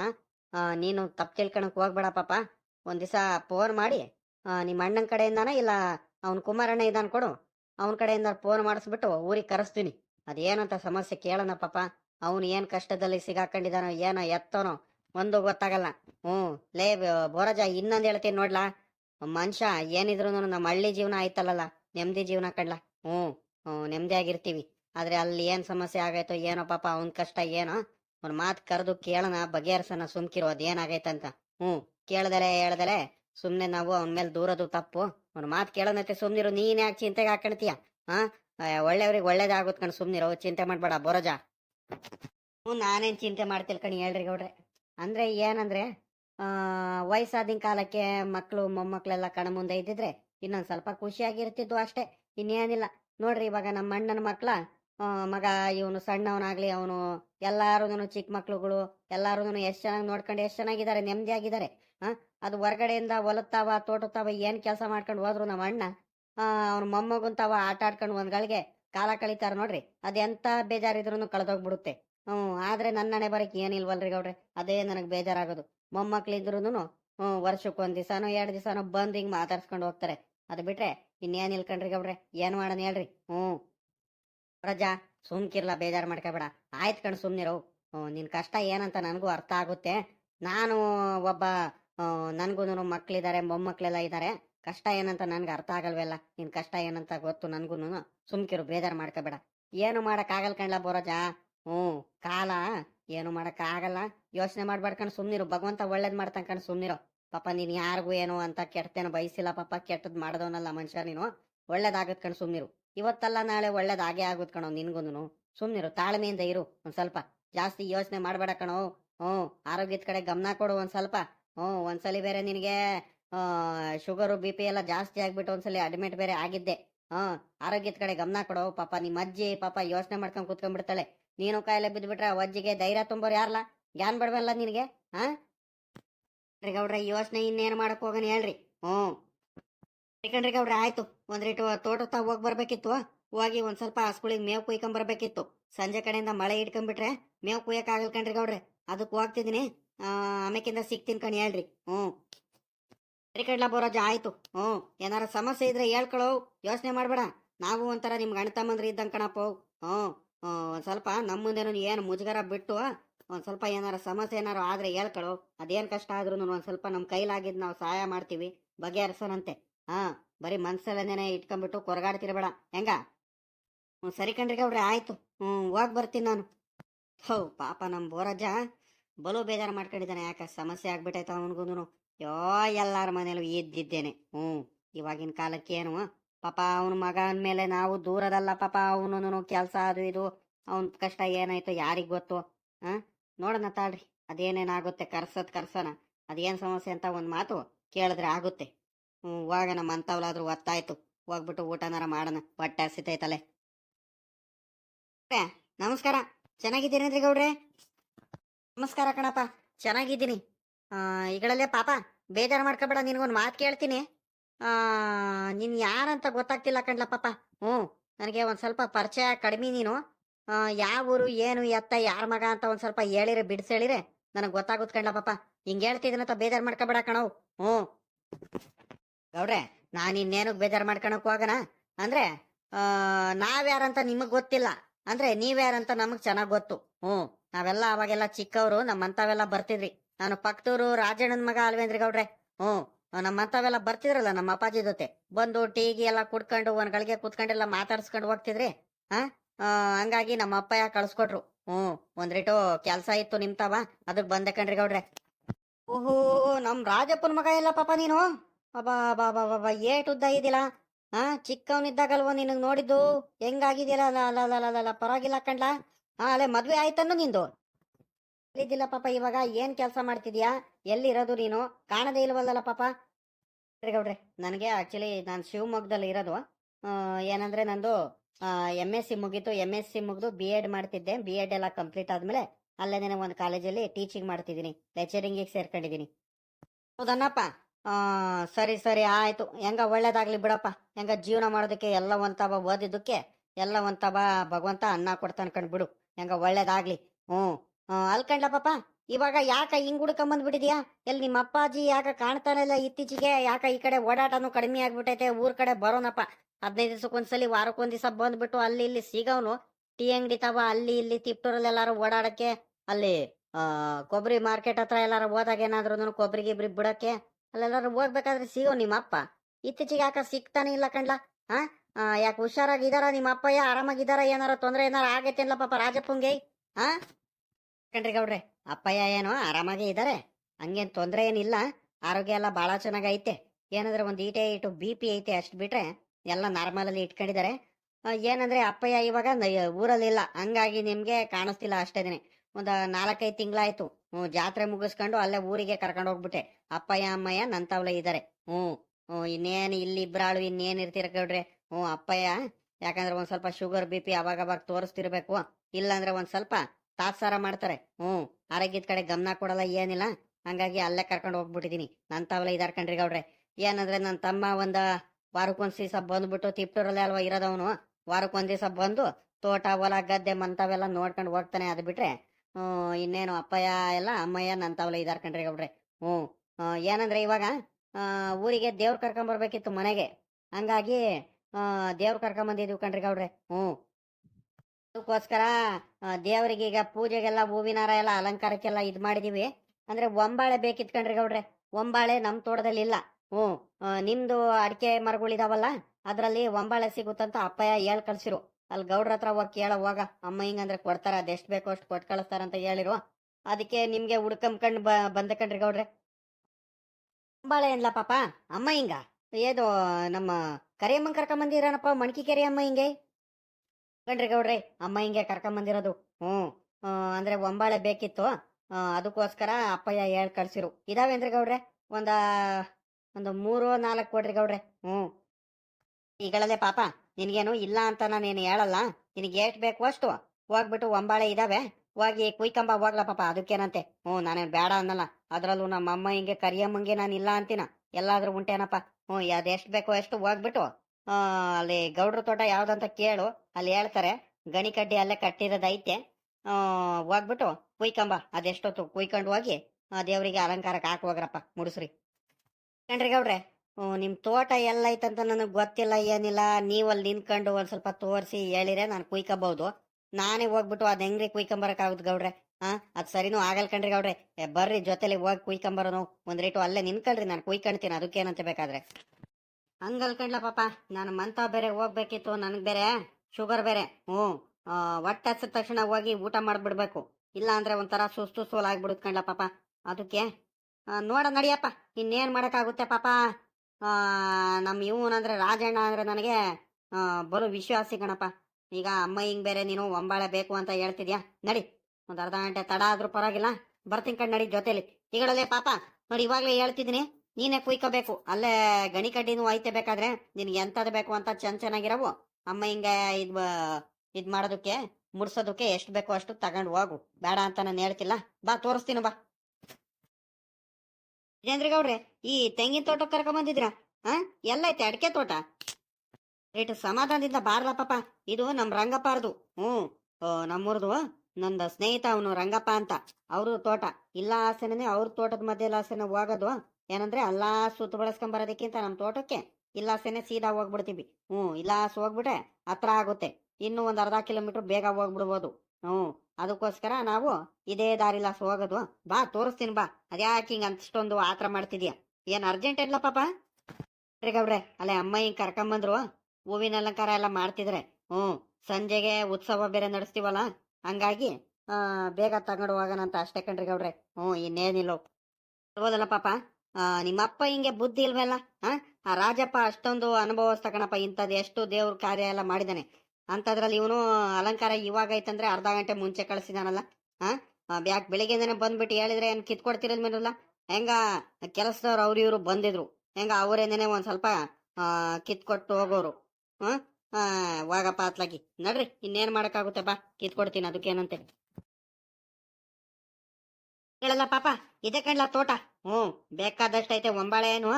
ನೀನು ತಪ್ಪು ತಿಳ್ಕೊಳಕ್ ಹೋಗ್ಬೇಡ ಪಾಪ. ಒಂದ್ ದಿವಸ ಫೋನ್ ಮಾಡಿ ನಿಮ್ಮ ಅಣ್ಣನ ಕಡೆಯಿಂದಾನ ಇಲ್ಲ ಅವ್ನ ಕುಮಾರಣ್ಣ ಇದ್ದಾನ ಕೊಡು. ಅವನ ಕಡೆಯಿಂದ ಫೋನ್ ಮಾಡಿಸ್ಬಿಟ್ಟು ಊರಿಗೆ ಕರೆಸ್ತೀನಿ. ಅದೇನಂತ ಸಮಸ್ಯೆ ಕೇಳೋಣ ಪಾಪ. ಅವನು ಏನ್ ಕಷ್ಟದಲ್ಲಿ ಸಿಗಾಕೊಂಡಿದಾನೋ, ಏನೋ ಎತ್ತೋನೋ, ಒಂದು ಗೊತ್ತಾಗಲ್ಲ. ಹ್ಞೂ, ಲೇ ಬೋರಜ ಇನ್ನೊಂದು ಹೇಳ್ತೀನಿ ನೋಡ್ಲಾ. ಮನುಷ್ಯ ಏನಿದ್ರು ನಮ್ಮ ಹಳ್ಳಿ ಜೀವನ ಆಯ್ತಲ್ಲಲ್ಲ. ನೆಮ್ಮದಿ ಜೀವನ ಕಡ್ಲಾ ಹ್ಞೂ ಹ್ಞೂ ನೆಮ್ಮದಿ ಆಗಿರ್ತೀವಿ ಆದ್ರೆ ಅಲ್ಲಿ ಏನ್ ಸಮಸ್ಯೆ ಆಗೈತೋ, ಏನೋ ಪಾಪ, ಅವನ ಕಷ್ಟ ಏನೋ ಅವ್ನ ಮಾತು ಕರೆದು ಕೇಳೋಣ ಬಗೆಹರ್ಸನ ಸುಮ್ಕಿರೋ ಅದೇನಾಗೈತಂತ. ಹ್ಞೂ ಕೇಳ್ದಲೆ ಹೇಳ್ದಲೆ ಸುಮ್ನೆ ನಾವು ಅವನ ಮೇಲೆ ದೂರದು ತಪ್ಪು. ಅವ್ನ ಮಾತು ಕೇಳೋಣತ್ತೆ ಸುಮ್ನಿರು ನೀನ್ ಯಾಕೆ ಚಿಂತೆಗೆ ಹಾಕೊಳ್ತೀಯ ಹಾ? ಒಳ್ಳೆಯವ್ರಿಗೆ ಒಳ್ಳೇದಾಗುತ್ತೆ ಕಣ್ ಸುಮ್ನಿರು ಚಿಂತೆ ಮಾಡಬೇಡ ಬರೋಜ. ಹ್ಞೂ ನಾನೇನು ಚಿಂತೆ ಮಾಡ್ತಿಲ್ ಕಣಿ ಹೇಳ್ರಿ ಗೌಡ್ರೆ. ಅಂದ್ರೆ ಏನಂದ್ರೆ ವಯಸ್ಸಾದಿನ ಕಾಲಕ್ಕೆ ಮಕ್ಕಳು ಮೊಮ್ಮಕ್ಕಳೆಲ್ಲ ಕಣ ಮುಂದೆ ಇದ್ದಿದ್ರೆ ಇನ್ನೊಂದು ಸ್ವಲ್ಪ ಖುಷಿಯಾಗಿರ್ತಿದ್ವು ಅಷ್ಟೇ ಇನ್ನೇನಿಲ್ಲ. ನೋಡ್ರಿ ಇವಾಗ ನಮ್ಮ ಅಣ್ಣನ ಮಕ್ಳ ಆ, ಮಗ, ಇವನು ಸಣ್ಣವನಾಗ್ಲಿ, ಅವನು ಎಲ್ಲಾರು ಚಿಕ್ಕ ಮಕ್ಳುಗಳು ಎಲ್ಲಾರು ಎಷ್ಟು ಚೆನ್ನಾಗಿ ನೋಡ್ಕೊಂಡು ಎಷ್ಟು ಚೆನ್ನಾಗಿದ್ದಾರೆ ನೆಮ್ಮದಿಯಾಗಿದ್ದಾರೆ ಹಾಂ? ಅದು ಹೊರಗಡೆಯಿಂದ ಹೊಲತ್ತಾವ, ತೋಟತ್ತಾವ, ಏನು ಕೆಲಸ ಮಾಡ್ಕೊಂಡು ಹೋದ್ರು ನಮ್ಮ ಅಣ್ಣ ಅವ್ನ ಮೊಮ್ಮಗುಂತಾವ, ಆಟ ಆಡ್ಕೊಂಡು ಒಂದ್ ಗಳಿಗೆ ಕಾಲ ಕಳೀತಾರೆ ನೋಡ್ರಿ ಅದೆಂತ ಬೇಜಾರಿದ್ರು ಕಳೆದೋಗ್ಬಿಡುತ್ತೆ. ಹ್ಞೂ ಆದ್ರೆ ನನ್ನ ಹಣೆ ಬರಕ್ ಏನಿಲ್ವಲ್ರಿ ಗೌಡ್ರೆ, ಅದೇ ನನಗೆ ಬೇಜಾರಾಗೋದು. ಮೊಮ್ಮಕ್ಳಿದ್ರುನು ಹ್ಮ್ ವರ್ಷಕ್ಕೆ ಒಂದ್ ದಿವಸನೋ, ಎರಡ್ ದಿವಸನೋ ಬಂದು ಹಿಂಗೆ ಮಾತಾಡ್ಸ್ಕೊಂಡು ಹೋಗ್ತಾರೆ. ಅದು ಬಿಟ್ರೆ ಇನ್ನೇನ್ ಇಲ್ಕಂಡ್ರಿ ಗೌಡ್ರೆ, ಏನು ಮಾಡೋಣ ಹೇಳ್ರಿ, ಹ್ಮ್. ಪ್ರಜಾ ಸುಮ್ಕಿರ್ಲ ಬೇಜಾರ್ ಮಾಡ್ಕೋಬೇಡ. ಆಯ್ತು ಕಣ್ ಸುಮ್ನಿರೋ ನಿನ್ ಕಷ್ಟ ಏನಂತ ನನಗೂ ಅರ್ಥ ಆಗುತ್ತೆ. ನಾನು ಒಬ್ಬ ನನ್ಗೂನು ಮಕ್ಳಿದಾರೆ, ಮೊಮ್ಮಕ್ಳೆಲ್ಲ ಇದ್ದಾರೆ ಕಷ್ಟ ಏನಂತ ನನ್ಗೆ ಅರ್ಥ ಆಗಲ್ವಲ್ಲ? ನಿನ್ ಕಷ್ಟ ಏನಂತ ಗೊತ್ತು ನನ್ಗೂನು ಸುಮ್ಕಿರು ಬೇಜಾರ್ ಮಾಡ್ಕೋಬೇಡ. ಏನು ಮಾಡಕ್ ಆಗಲ್ ಕಣ್ಲ ಬೋರಜ? ಹ್ಞೂ, ಕಾಲ ಏನು ಮಾಡಕ್ ಆಗಲ್ಲ ಯೋಚನೆ ಮಾಡ್ಬಾರ್ಕಂಡು ಸುಮ್ನಿರು ಭಗವಂತ ಒಳ್ಳೇದ್ ಮಾಡ್ತಾನೆ ಕಣ್ ಸುಮ್ನಿರು ಪಾಪ ನೀನ್ ಯಾರಿಗೂ ಏನು ಅಂತ ಕೆಟ್ಟದೇನು ಬಯಸಿಲ್ಲ ಪಾಪ, ಕೆಟ್ಟದ್ ಮಾಡದವನಲ್ಲ ಮನುಷ್ಯ ನೀನು. ಒಳ್ಳೇದಾಗತ್ ಕಣ್ ಸುಮ್ನಿರು ಇವತ್ತಲ್ಲ ನಾಳೆ ಒಳ್ಳೇದಾಗೆ ಆಗುತ್ತೆ ಕಣೋ ನಿನ್ಗೂನು ಸುಮ್ಮನಿರು ತಾಳ್ಮೆಯಿಂದ ಇರು, ಒಂದು ಸ್ವಲ್ಪ. ಜಾಸ್ತಿ ಯೋಚನೆ ಮಾಡ್ಬೇಡ ಕಣೋ. ಹ್ಞೂ, ಆರೋಗ್ಯದ ಕಡೆ ಗಮನ ಕೊಡು ಒಂದು ಸ್ವಲ್ಪ. ಹ್ಞೂ, ಒಂದ್ಸಲಿ ಬೇರೆ ನಿನಗೆ ಶುಗರು, ಬಿ ಪಿ ಎಲ್ಲ ಜಾಸ್ತಿ ಆಗ್ಬಿಟ್ಟು ಒಂದ್ಸಲಿ ಅಡ್ಮಿಟ್ ಬೇರೆ ಆಗಿದ್ದೆ. ಹ್ಞೂ, ಆರೋಗ್ಯದ ಕಡೆ ಗಮನ ಕೊಡು. ಪಾಪ ನಿಮ್ಮ ಅಜ್ಜಿ, ಪಾಪ ಯೋಚನೆ ಮಾಡ್ಕೊಂಡು ಕುತ್ಕೊಂಡ್ಬಿಡ್ತಾಳೆ. ನೀನು ಕಾಯಿಲೆ ಬಿದ್ದುಬಿಟ್ರೆ ಅಜ್ಜಿಗೆ ಧೈರ್ಯ ತುಂಬೋರು ಯಾರಲ್ಲ ಜ್ಞಾನ ಬಡವಲ್ಲ ನಿನಗೆ, ಹಾ? ಗೌಡ್ರ ಯೋಚನೆ ಇನ್ನೇನು ಮಾಡಕ್ ಹೋಗೋಣ ಹೇಳ್ರಿ. ಹ್ಮ್ ಯಾಕಂದ್ರೆ ಗೌಡ್ರೆ ಆಯ್ತು. ಒಂದ್ ರೇಟು ತೋಟ ತಾವ್ ಹೋಗಿ ಬರ್ಬೇಕಿತ್ತು. ಹೋಗಿ ಒಂದ್ ಸ್ವಲ್ಪ ಹಸ್ಗಳಿಗೆ ಮೇವು ಕುಯ್ಕೊಂಡ್ ಬರ್ಬೇಕಿತ್ತು. ಸಂಜೆ ಕಡೆಯಿಂದ ಮಳೆ ಇಟ್ಕೊಂಡ್ಬಿಟ್ರೆ ಮೇವು ಕುಯ್ಯಕ್ ಆಗಲ್ ಕಣ್ರಿ ಗೌಡ್ರೆ ಅದಕ್ಕೆ ಹೋಗ್ತಿದೀನಿ. ಆ ಆಮೇಕಿಂದ ಸಿಗ್ತೀನಿ ಕಣಿ ಹೇಳ್ರಿ. ಹ್ಮ್ ಸರಿ ಕಡ್ಲ ಬರೋಜ ಆಯ್ತು. ಹ್ಮ್ ಏನಾರ ಸಮಸ್ಯೆ ಇದ್ರೆ ಹೇಳ್ಕೊಳೋ ಯೋಚನೆ ಮಾಡ್ಬೇಡ. ನಾವು ಒಂಥರ ನಿಮ್ಗೆ ಅಣ್ಣ ತಮ್ಮಂದ್ರೆ ಇದ್ದಂಗೆ ಕಣಪ್ಪ ಹ್ಮ್, ಒಂದ್ ಸ್ವಲ್ಪ ನಮ್ಮ ಏನು ಮುಜುಗರ ಬಿಟ್ಟು ಒಂದ್ ಸ್ವಲ್ಪ ಏನಾರ ಸಮಸ್ಯೆ ಏನಾರು ಆದ್ರೆ ಹೇಳ್ಕೊಳೋ. ಅದೇನ್ ಕಷ್ಟ ಆದ್ರೂ ಒಂದ್ ಸ್ವಲ್ಪ ನಮ್ ಕೈಲಾಗಿದ್ ನಾವು ಸಹಾಯ ಮಾಡ್ತೀವಿ. ಬಗೆಹರಿಸೋಣಂತೆ. ಹಾ, ಬರೀ ಮನ್ಸಲ್ಲೇ ಇಟ್ಕೊಂಡ್ಬಿಟ್ಟು ಕೊರಗಾಡ್ತಿರಬೇಡ. ಹೆಂಗ? ಹ್ಞೂ ಸರಿ ಕಣ್ರಿ ಅವ್ರೆ ಆಯ್ತು. ಹ್ಞೂ ಹೋಗಿ ಬರ್ತೀನಿ ನಾನು. ಹೌ, ಪಾಪ ನಮ್ಮ ಬೋರಜ್ಜ ಬಲು ಬೇಜಾರು ಮಾಡ್ಕೊಂಡಿದ್ದಾನೆ. ಯಾಕೆ? ಸಮಸ್ಯೆ ಆಗ್ಬಿಟ್ಟೈತ ಅವನಿಗೂ ಯೋ, ಎಲ್ಲಾರ ಮನೇಲೂ ಇದ್ದಿದ್ದೇನೆ. ಹ್ಞೂ ಇವಾಗಿನ ಕಾಲಕ್ಕೆ ಏನು ಪಾಪ ಅವನ ಮಗ ಅಂದಮೇಲೆ ನಾವು ದೂರದಲ್ಲ ಪಾಪ ಅವನು ಕೆಲಸ ಅದು ಇದು. ಅವನ ಕಷ್ಟ ಏನಾಯ್ತು ಯಾರಿಗೆ ಗೊತ್ತು? ಹಾಂ, ನೋಡೋಣ ತಾಳ್ರಿ. ಅದೇನೇನಾಗುತ್ತೆ ಕರ್ಸದ್ ಕರ್ಸೋಣ ಅದೇನ್ ಸಮಸ್ಯೆ ಅಂತ ಒಂದು ಮಾತು ಕೇಳಿದ್ರೆ ಆಗುತ್ತೆ. ಹ್ಞೂ ನಮ್ಮ ಮಂತವ್ಲಾದ್ರೂ ಒತ್ತಾಯ್ತು. ಹೋಗ್ಬಿಟ್ಟು ಊಟನಾರ ಮಾಡೋಣ. ಹೊಟ್ಟೆ ಹಸಿತೈತಲೆ. ನಮಸ್ಕಾರ. ಚೆನ್ನಾಗಿದ್ದೀರೇನ್ರಿ ಗೌಡ್ರೆ? ನಮಸ್ಕಾರ ಕಣಪ್ಪ. ಚೆನ್ನಾಗಿದ್ದೀನಿ. ಈಗಳಲ್ಲೇ ಪಾಪ ಬೇಜಾರು ಮಾಡ್ಕೊಬೇಡ ನಿನಗೊಂದು ಮಾತು ಕೇಳ್ತೀನಿ. ಆ, ನೀನ್ ಯಾರಂತ ಗೊತ್ತಾಗ್ತಿಲ್ಲ ಕಣ್ಲ ಪಾಪ. ಹ್ಞೂ ನನಗೆ ಒಂದು ಸ್ವಲ್ಪ ಪರಿಚಯ ಕಡಿಮೆ ನೀನು. ಯಾವ ಊರು ಏನು ಎತ್ತ ಯಾರ ಮಗ ಅಂತ ಒಂದು ಸ್ವಲ್ಪ ಹೇಳಿರೆ ಬಿಡಿಸೇಳಿರೆ ನನಗೆ ಗೊತ್ತಾಗುತ್ತೆ ಕಣ್ಲ ಪಾಪ. ಹಿಂಗೆ ಹೇಳ್ತಿದ್ದೀನಂತ ಬೇಜಾರು ಮಾಡ್ಕೊಬೇಡ ಕಣವು ಹ್ಞೂ ಗೌಡ್ರೆ ನಾನು ಇನ್ನೇನು ಬೇಜಾರು ಮಾಡ್ಕೊಳಕ್ ಹೋಗಣ ಅಂದ್ರೆ ನಾವ್ಯಾರಂತ ನಿಮಗ್ ಗೊತ್ತಿಲ್ಲ. ಅಂದ್ರೆ ನೀವ್ಯಾರಂತ ನಮಗ್ ಚೆನ್ನಾಗ್ ಗೊತ್ತು. ಹ್ಮ್ ನಾವೆಲ್ಲ ಅವಾಗೆಲ್ಲ ಚಿಕ್ಕವರು ನಮ್ಮಂತವೆಲ್ಲ ಬರ್ತಿದ್ರಿ. ನಾನು ಪಕ್ತೂರು ರಾಜಣ್ಣನ ಮಗ ಅಲ್ವೇಂದ್ರಿ ಗೌಡ್ರೆ? ಹ್ಮ್ ನಮ್ಮಂತವೆಲ್ಲ ಬರ್ತಿದ್ರಲ್ಲ ನಮ್ಮ ಅಪ್ಪಾಜಿ ಜೊತೆ. ಬಂದು ಟೀಗಿ ಎಲ್ಲ ಕುಡ್ಕೊಂಡು ಒಂದ್ ಗಳಿಗೆ ಕುತ್ಕೊಂಡೆಲ್ಲ ಮಾತಾಡ್ಸ್ಕೊಂಡು ಹೋಗ್ತಿದ್ರಿ. ಆ, ಹಂಗಾಗಿ ನಮ್ಮ ಅಪ್ಪಯ್ಯ ಕಳ್ಸ್ಕೊಟ್ರು. ಹ್ಮ್ ಒಂದ್ ರೇಟು ಕೆಲ್ಸ ಇತ್ತು ನಿಮ್ತಾವ ಅದಕ್ ಬಂದೆ ಕಣ್ರಿ ಗೌಡ್ರೆ. ಓಹೋ ನಮ್ ರಾಜಪ್ಪನ ಮಗ ಇಲ್ಲ ಪಾಪ ನೀನು? ಅಬ್ಬಾ ಬಾ ಬಾ ಏಟ್ ಉದ್ದ ಇದಿಲ್ಲ ಹಾ ಚಿಕ್ಕವನಿದ್ದಾಗಲ್ವ ನಿನಗ್ ನೋಡಿದ್ದು? ಹೆಂಗಾಗಿದ್ಯಲ್ಲ? ಪರವಾಗಿಲ್ಲ ಕಂಡ್ಲ ಹಾ ಅಲ್ಲೇ ಮದ್ವೆ ಆಯ್ತನ್ನು ನಿಂದು. ಇದ್ದಿಲ್ಲ ಪಾಪ ಇವಾಗ? ಏನ್ ಕೆಲಸ ಮಾಡ್ತಿದ್ಯಾ? ಎಲ್ಲಿರೋದು ನೀನು? ಕಾಣದೇ ಇಲ್ವಲ್ಲ ಪಾಪ? ಗೌಡ್ರೆ ನನಗೆ ಆಕ್ಚುಲಿ ನಾನು ಶಿವಮೊಗ್ಗದಲ್ಲಿ ಇರೋದು. ಏನಂದ್ರೆ ನಂದು ಎಂ ಎಸ್ ಸಿ ಮುಗೀತು. ಎಂ ಎಸ್ ಸಿ ಮುಗಿದು ಬಿ ಎಡ್ ಮಾಡ್ತಿದ್ದೆ. ಬಿ ಎಡ್ ಎಲ್ಲ ಕಂಪ್ಲೀಟ್ ಆದ್ಮೇಲೆ ಅಲ್ಲೇನೆ ಒಂದು ಕಾಲೇಜಲ್ಲಿ ಟೀಚಿಂಗ್ ಮಾಡ್ತಿದ್ದೀನಿ. ಲೆಕ್ಚರಿಂಗಿಗೆ ಸೇರ್ಕೊಂಡಿದ್ದೀನಿ. ಹೌದನ್ನಪ್ಪ? ಸರಿ ಸರಿ, ಆಯ್ತು. ಹೆಂಗ ಒಳ್ಳೇದಾಗ್ಲಿ ಬಿಡಪ್ಪ. ಹೆಂಗ ಜೀವನ ಮಾಡೋದಕ್ಕೆ ಎಲ್ಲ ಒಂತಬ ಓದಿದ್ದಕ್ಕೆ ಎಲ್ಲ ಒಂತಬ ಭಗವಂತ ಅನ್ನ ಕೊಡ್ತಾನೆ ಕಂಡ್ಬಿಡು ಹೆಂಗ ಒಳ್ಳೇದಾಗ್ಲಿ. ಹ್ಞೂ. ಅಲ್ಕಂಡ್ಲ ಪಾಪ ಇವಾಗ ಯಾಕ ಹಿಂಗ್ ಹುಡ್ಕೊಂಬಂದ್ಬಿಟ್ಟಿದ್ಯಾ ಎಲ್ಲಿ ನಿಮ್ಮ ಅಪ್ಪಾಜಿ ಯಾಕ ಕಾಣ್ತಾನೆ ಇಲ್ಲ ಇತ್ತೀಚೆಗೆ? ಯಾಕ ಈ ಕಡೆ ಓಡಾಟನು ಕಡಿಮೆ ಆಗ್ಬಿಟ್ಟೈತೆ, ಊರ್ ಕಡೆ ಬರೋನಪ್ಪ. ಹದಿನೈದು ದಿವಸಕ್ಕೊಂದ್ಸಲಿ ವಾರಕ್ಕೊಂದ್ ದಿವಸ ಬಂದ್ಬಿಟ್ಟು ಅಲ್ಲಿ ಇಲ್ಲಿ ಸಿಗವನು. ಟೀ ಅಂಗಡಿ ತವ ಅಲ್ಲಿ ಇಲ್ಲಿ ತಿಪ್ಟೂರಲ್ಲಿ ಎಲ್ಲಾರು ಓಡಾಡಕ್ಕೆ, ಅಲ್ಲಿ ಕೊಬ್ಬರಿ ಮಾರ್ಕೆಟ್ ಹತ್ರ ಎಲ್ಲಾರು ಹೋದಾಗ ಏನಾದ್ರು ಕೊಬ್ಬರಿ ಗಿಬ್ರಿ ಬಿಡಕ್ಕೆ ಅಲ್ಲೆಲ್ಲಾರು ಹೋಗ್ಬೇಕಾದ್ರೆ ಸಿಗೋ ನಿಮ್ಮ ಅಪ್ಪ ಇತ್ತೀಚೆಗೆ ಯಾಕ ಸಿಗ್ತಾನೆ ಇಲ್ಲ ಕಣ್ಲಾ? ಹಾ ಯಾಕೆ ಹುಷಾರಾಗಿದಾರ ನಿಮ್ಮ ಅಪ್ಪಯ್ಯ ಆರಾಮಾಗಿದಾರ? ಏನಾರ ತೊಂದರೆ ಏನಾರ ಆಗೈತೇನ್ಲ ಪಾಪ ರಾಜಪ್ಪಂಗೆ ಹಾ ಕಣ್ರಿ ಗೌಡ್ರೆ, ಅಪ್ಪಯ್ಯ ಏನೋ ಆರಾಮಾಗೇ ಇದಾರೆ. ಹಂಗೇನ್ ತೊಂದರೆ ಏನಿಲ್ಲ. ಆರೋಗ್ಯ ಎಲ್ಲ ಬಹಳ ಚೆನ್ನಾಗೈತೆ. ಏನಂದ್ರೆ ಒಂದು ಈಟೆ ಇಟ್ಟು ಬಿ ಪಿ ಐತೆ ಅಷ್ಟು ಬಿಟ್ರೆ ಎಲ್ಲ ನಾರ್ಮಲ್ ಅಲ್ಲಿ ಇಟ್ಕೊಂಡಿದ್ದಾರೆ ಏನಂದ್ರೆ ಅಪ್ಪಯ್ಯ ಇವಾಗ ಊರಲ್ಲಿ ಇಲ್ಲ ಹಂಗಾಗಿ ನಿಮ್ಗೆ ಕಾಣಿಸ್ತಿಲ್ಲ ಅಷ್ಟೇನೆ ಒಂದ್ ನಾಲ್ಕೈದು ತಿಂಗಳಾಯ್ತು. ಹ್ಞೂ ಜಾತ್ರೆ ಮುಗಿಸ್ಕೊಂಡು ಅಲ್ಲೇ ಊರಿಗೆ ಕರ್ಕೊಂಡು ಹೋಗ್ಬಿಟ್ಟೆ. ಅಪ್ಪಯ್ಯ, ಅಮ್ಮಯ್ಯ ನನ್ನ ತಾವ್ಲೆ ಇದಾರೆ. ಹ್ಞೂ ಹ್ಞೂ ಇನ್ನೇನು ಇಲ್ಲಿ ಇಬ್ರಾಳು, ಇನ್ನೇನು ಇರ್ತೀರ ಕೇಳ್ರಿ. ಹ್ಞೂ ಅಪ್ಪಯ್ಯ, ಯಾಕಂದ್ರೆ ಒಂದ್ ಸ್ವಲ್ಪ ಶುಗರ್, ಬಿ ಪಿ ಅವಾಗ ಅವಾಗ ತೋರಿಸ್ತಿರ್ಬೇಕು. ಇಲ್ಲಾಂದ್ರೆ ಒಂದ್ ಸ್ವಲ್ಪ ತಾತ್ಸಾರ ಮಾಡ್ತಾರೆ. ಹ್ಞೂ ಆರೋಗ್ಯದ ಕಡೆ ಗಮನ ಕೊಡಲ್ಲ, ಏನಿಲ್ಲ. ಹಂಗಾಗಿ ಅಲ್ಲೇ ಕರ್ಕೊಂಡು ಹೋಗ್ಬಿಟ್ಟಿದೀನಿ. ನನ್ ತಾವಲ್ಲ ಇದಾರ್ ಕಣ್ರಿ ಗೌಡ್ರೆ. ಏನಂದ್ರೆ ನನ್ನ ತಮ್ಮ ಒಂದ ವಾರಕ್ಕೊಂದ್ ದಿವಸ ಬಂದ್ಬಿಟ್ಟು ತಿಪ್ಟೂರಲ್ಲೇ ಅಲ್ವಾ ಇರೋದವನು. ವಾರಕ್ಕೊಂದ್ ದಿವಸ ಬಂದು ತೋಟ, ಹೊಲ, ಗದ್ದೆ, ಮಂತವೆಲ್ಲ ನೋಡ್ಕೊಂಡು ಹೋಗ್ತಾನೆ ಅದು ಬಿಟ್ರೆ ಇನ್ನೇನು ಅಪ್ಪಯ್ಯ ಎಲ್ಲ ಅಮ್ಮಯ್ಯ ನನ್ ತಾವಲ್ಲ ಇದಾರ್ ಕಣ್ರಿ ಗೌಡ್ರೆ ಹ್ಞೂ ಏನಂದ್ರೆ ಇವಾಗ ಊರಿಗೆ ದೇವ್ರ ಕರ್ಕೊಂಬರ್ಬೇಕಿತ್ತು ಮನೆಗೆ. ಹಂಗಾಗಿ ದೇವ್ರ ಕರ್ಕೊಂಬಂದಿದ್ವಿ ಕಣ್ರಿ ಗೌಡ್ರೆ ಹ್ಞೂ ಅದಕ್ಕೋಸ್ಕರ ದೇವರಿಗೆ ಈಗ ಪೂಜೆಗೆಲ್ಲ ಹೂವಿನಾರ ಎಲ್ಲ ಅಲಂಕಾರಕ್ಕೆಲ್ಲ ಇದ್ ಮಾಡಿದೀವಿ. ಅಂದ್ರೆ ಒಂಬಾಳೆ ಬೇಕಿತ್ತು ಕಣ್ರಿ ಗೌಡ್ರೆ ಒಂಬಾಳೆ ನಮ್ ತೋಟದಲ್ಲಿ ಇಲ್ಲ. ಹ್ಞೂ ನಿಮ್ಮದು ಅಡಿಕೆ ಮರಗಳಿದಾವಲ್ಲ, ಅದರಲ್ಲಿ ಒಂಬಾಳೆ ಸಿಗುತ್ತಂತ ಅಪ್ಪಯ್ಯ ಹೇಳ್ ಕಳ್ಸಿರು. ಅಲ್ಲಿ ಗೌಡ್ರ ಹತ್ರ ಹೋಗಿ ಕೇಳ, ಹೋಗ. ಅಮ್ಮ ಹಿಂಗಂದ್ರೆ ಕೊಡ್ತಾರ ಅದೆಷ್ಟು ಬೇಕೋ ಅಷ್ಟು ಕೊಟ್ಟು ಕಳಿಸ್ತಾರಂತ ಹೇಳಿರುವ ಅದಕ್ಕೆ ನಿಮಗೆ ಹುಡ್ಕಂಬ್ಕಂಡು ಬ, ಬಂದ ಕಣ್ರಿ ಗೌಡ್ರೆ. ಒಂಬಾಳೆ ಏನ್ಲ ಪಾಪ. ಅಮ್ಮ ಹಿಂಗ. ಏದು ನಮ್ಮ ಕರಿಯಮ್ಮನ್ ಕರ್ಕೊಂಬಂದಿರನಪ್ಪ, ಮಣ್ಕಿ ಕೆರೆ ಅಮ್ಮ ಹಿಂಗೆ. ಕಣ್ರಿ ಗೌಡ್ರೆ, ಅಮ್ಮ ಹಿಂಗೆ ಕರ್ಕೊಂಬಂದಿರೋದು. ಹ್ಞೂ ಅಂದ್ರೆ ಒಂಬಾಳೆ ಬೇಕಿತ್ತು. ಅದಕ್ಕೋಸ್ಕರ ಅಪ್ಪಯ್ಯ ಹೇಳಿ ಕಳ್ಸಿರು. ಇದಾವೇನ್ರಿ ಗೌಡ್ರೆ? ಒಂದ, ಒಂದು ಮೂರು ನಾಲ್ಕು ಕೊಡ್ರಿ ಗೌಡ್ರೆ. ಹ್ಞೂ ಈಗಳಲ್ಲೇ ಪಾಪ. ನಿನ್ಗೇನು ಇಲ್ಲ ಅಂತ ನಾನೇನು ಹೇಳಲ್ಲ. ನಿನಗೆ ಎಷ್ಟು ಬೇಕು ಅಷ್ಟು ಹೋಗ್ಬಿಟ್ಟು ಒಂಬಾಳೆ ಇದಾವೆ. ಹೋಗಿ ಕುಯ್ಕಂಬ ಹೋಗ್ಲ ಪಾಪ ಅದಕ್ಕೇನಂತೆ? ಹ್ಞೂ, ನಾನೇನು ಬೇಡ ಅನ್ನಲ್ಲ. ಅದರಲ್ಲೂ ನಮ್ಮ ಅಮ್ಮ ಹಿಂಗೆ ಕರಿಯಮ್ಮಂಗೆ ನಾನು ಇಲ್ಲ ಅಂತೀನ. ಎಲ್ಲಾದ್ರೂ ಉಂಟೇನಪ್ಪ? ಹ್ಞೂ ಅದೆಷ್ಟು ಬೇಕೋ ಅಷ್ಟು ಹೋಗ್ಬಿಟ್ಟು ಅಲ್ಲಿ ಗೌಡ್ರ ತೋಟ ಯಾವ್ದಂತ ಕೇಳು. ಅಲ್ಲಿ ಹೇಳ್ತಾರೆ ಗಣಿ ಕಡ್ಡಿ ಅಲ್ಲೇ ಕಟ್ಟಿರೋದೈತೆ ಹೋಗ್ಬಿಟ್ಟು ಕುಯ್ಕಂಬ, ಅದೆಷ್ಟೊತ್ತು ಕುಯ್ಕೊಂಡು ಹೋಗಿ ದೇವ್ರಿಗೆ ಅಲಂಕಾರಕ್ಕೆ ಹಾಕಿ ಹೋಗ್ರಪ್ಪ, ಮುಡುಸ್ರಿ. ಕಣ್ರಿ ಗೌಡ್ರೆ? ಹ್ಮ್, ನಿಮ್ ತೋಟ ಎಲ್ಲೈತಂತ ನನಗೆ ಗೊತ್ತಿಲ್ಲ ಏನಿಲ್ಲ. ನೀವು ಅಲ್ಲಿ ನಿಂತ್ಕೊಂಡು ಒಂದು ಸ್ವಲ್ಪ ತೋರಿಸಿ ಹೇಳಿರೆ ನಾನು ಕುಯ್ಕೋಬಹುದು ನಾನೇ ಹೋಗ್ಬಿಟ್ಟು ಅದು ಹೆಂಗ್ರಿ ಕುಯ್ಕೊಂಬರಕ್ಕಾಗುತ್ತೆ ಗೌಡ್ರೆ? ಹಾಂ ಅದು ಸರಿನೂ ಆಗಲ್ ಕಣ್ರಿ ಗೌಡ್ರೆ. ಬರ್ರಿ ಜೊತೆಲಿ ಹೋಗಿ ಕುಯ್ಕೊಂಬರೋನು. ಒಂದು ರೇಟು ಅಲ್ಲೇ ನಿನ್ಕಳ್ರಿ ನಾನು ಕುಯ್ಕೊಂತೀನಿ ಅದಕ್ಕೇನಂತ ಬೇಕಾದ್ರೆ. ಹಂಗಲ್ ಕಣ್ಲ ಪಾಪ ನಾನು ಮಂತ ಬೇರೆ ಹೋಗ್ಬೇಕಿತ್ತು ನನಗೆ ಬೇರೆ ಶುಗರ್ ಬೇರೆ. ಹ್ಞೂ ಹೊಟ್ಟೆ ಹಚ್ಚಿದ ತಕ್ಷಣ ಹೋಗಿ ಊಟ ಮಾಡ್ಬಿಡ್ಬೇಕು. ಇಲ್ಲ ಅಂದ್ರೆ ಒಂಥರ ಸುಸ್ತು ಸೋಲಾಗ್ಬಿಡುತ್ತೆ ಕಣ್ಲ ಪಾಪ. ಅದಕ್ಕೆ ನೋಡ ನಡಿಯಪ್ಪ. ಇನ್ನೇನ್ ಮಾಡೋಕ್ಕಾಗುತ್ತೆ ಪಾಪ? ನಮ್ಮ ಇವನಂದ್ರೆ ರಾಜಣ್ಣ ಅಂದ್ರೆ ನನಗೆ ಬರೋ ವಿಶ್ವಾಸಿ ಕಣಪ್ಪ. ಈಗ ಅಮ್ಮ ಹಿಂಗ್ ಬೇರೆ, ನೀನು ಒಂಬಾಳೆ ಬೇಕು ಅಂತ ಹೇಳ್ತಿದ್ಯಾ? ನಡಿ, ಒಂದ್ ಅರ್ಧ ಗಂಟೆ ತಡ ಆದ್ರೂ ಪರವಾಗಿಲ್ಲ, ಬರ್ತೀನಿ ಕಣ್ ನಡಿ ಜೊತೆಲಿ. ಈಗಳಲ್ಲೇ ಪಾಪ, ನೋಡಿ ಇವಾಗ್ಲೇ ಹೇಳ್ತಿದ್ದೀನಿ, ನೀನೇ ಕುಯ್ಕೋಬೇಕು. ಅಲ್ಲೇ ಗಣಿ ಕಡ್ಡಿನೂ ಐತೆ ಬೇಕಾದ್ರೆ, ನಿನ್ಗೆ ಎಂತದ್ ಬೇಕು ಅಂತ ಚೆನ್ನ ಚೆನ್ನಾಗಿರವು. ಅಮ್ಮ ಹಿಂಗೆ ಇದ್ ಇದ್ ಮಾಡೋದಕ್ಕೆ, ಮುಡ್ಸೋದಕ್ಕೆ ಎಷ್ಟು ಬೇಕೋ ಅಷ್ಟು ತಗೊಂಡು ಹೋಗು. ಬೇಡ ಅಂತ ನಾನು ಹೇಳ್ತಿಲ್ಲ. ಬಾ, ತೋರಿಸ್ತೀನಿ ಬಾ. ಗೌಡ್ರೆ, ಈ ತೆಂಗಿನ ತೋಟ ಕರ್ಕೊಂಬಂದಿದ್ರ ಹಾ ಎಲ್ಲೈತೆ ಅಡಿಕೆ ತೋಟ? ರೇಟು ಸಮಾಧಾನದಿಂದ ಬಾರ್ಲ ಪಾಪ. ಇದು ನಮ್ ರಂಗಪ್ಪಾರ್ದು. ಹ್ಮ್ ನಮ್ಮೂರ್ದು. ನಂದ ಸ್ನೇಹಿತ ಅವನು ರಂಗಪ್ಪ ಅಂತ. ಅವ್ರ ತೋಟ. ಇಲ್ಲ ಆಸೆನೇ ಅವ್ರ ತೋಟದ ಮಧ್ಯೆ ಆಸೆನ ಹೋಗೋದು. ಏನಂದ್ರೆ ಅಲ್ಲಾ ಸುತ್ತ ಬಳಸ್ಕೊಂಡ್ ಬರೋದಕ್ಕಿಂತ ನಮ್ ತೋಟಕ್ಕೆ. ಇಲ್ಲಾಸೆನೆ ಸೀದಾ ಹೋಗ್ಬಿಡ್ತೀವಿ. ಹ್ಞೂ ಇಲ್ಲಾಸ್ ಹೋಗ್ಬಿಟ್ರೆ ಹತ್ರ ಆಗುತ್ತೆ. ಇನ್ನು ಒಂದ್ ಅರ್ಧ ಕಿಲೋಮೀಟರ್ ಬೇಗ ಹೋಗ್ಬಿಡ್ಬೋದು. ಹ್ಞೂ. ಅದಕ್ಕೋಸ್ಕರ ನಾವು ಇದೇ ದಾರಿಲಾಸ್ ಹೋಗೋದು ಬಾ ತೋರಿಸ್ತೀನಿ ಬಾ. ಅದ್ಯಾಕೆ ಹಿಂಗ ಅಷ್ಟೊಂದು ಆತರ ಮಾಡ್ತಿದ್ಯಾ? ಏನ್ ಅರ್ಜೆಂಟ್ ಇಲ್ಲ ಪಾಪ? ಗೌಡ್ರೆ ಅಲ್ಲೇ ಅಮ್ಮ ಹಿಂಗ್ ಕರ್ಕೊಂಬಂದ್ರು ಹೂವಿನ ಅಲಂಕಾರ ಎಲ್ಲ ಮಾಡ್ತಿದ್ರೆ. ಹ್ಞೂ ಸಂಜೆಗೆ ಉತ್ಸವ ಬೇರೆ ನಡೆಸ್ತೀವಲ್ಲ ಹಂಗಾಗಿ ಆ, ಬೇಗ ತಗೊಂಡು ಹೋಗೋಣ ಅಂತ ಅಷ್ಟೇ ಕಣ್ರಿ ಗೌಡ್ರೆ. ಹ್ಞೂ ಇನ್ನೇನಿಲ್ಲ. ಹೋದಲ್ಲ ಪಾಪ? ಆ, ನಿಮ್ಮ ಅಪ್ಪ ಹಿಂಗೆ ಬುದ್ಧಿ ಇಲ್ವಲ್ಲ? ಆ ರಾಜಪ್ಪ ಅಷ್ಟೊಂದು ಅನುಭವಿಸ್ತ ಕಣಪ್ಪ ಇಂಥದ್ದು ಎಷ್ಟು ದೇವ್ರ ಕಾರ್ಯ ಎಲ್ಲ ಮಾಡಿದಾನೆ ಅಂತದ್ರಲ್ಲಿ ಇವನು ಅಲಂಕಾರ ಇವಾಗ ಐತಂದ್ರೆ ಅರ್ಧ ಗಂಟೆ ಮುಂಚೆ ಕಳಿಸಿದಾನಲ್ಲ ಹಾ ಬ್ಯಾಕ್ ಬೆಳಿಗ್ಗೆನೆ ಬಂದ್ಬಿಟ್ಟು ಹೇಳಿದ್ರೆ ಏನ್ ಕಿತ್ಕೊಡ್ತಿರಲ್ಮೇನಲ್ಲ ಹೆಂಗ ಕೆಲಸದವ್ರು ಅವ್ರ ಇವ್ರು ಬಂದಿದ್ರು, ಹೆಂಗ ಅವ್ರೇನೇನೆ ಒಂದ್ ಸ್ವಲ್ಪ ಕಿತ್ಕೊಟ್ಟು ಹೋಗೋರು, ಆ? ಹೋಗಪ್ಪ ಅತ್ಲಾಗಿ ನಡ್ರಿ, ಇನ್ನೇನ್ ಮಾಡಕ್ಕಾಗುತ್ತೆ ಬಾ, ಕಿತ್ಕೊಡ್ತೀನಿ ಅದಕ್ಕೇನಂತೆ. ಹೇಳಲ್ಲ ಪಾಪ, ಇದೆ ಕಣ್ಲ ತೋಟ? ಹ್ಞೂ ಬೇಕಾದಷ್ಟೈತೆ ಒಂಬಾಳೆ ಏನು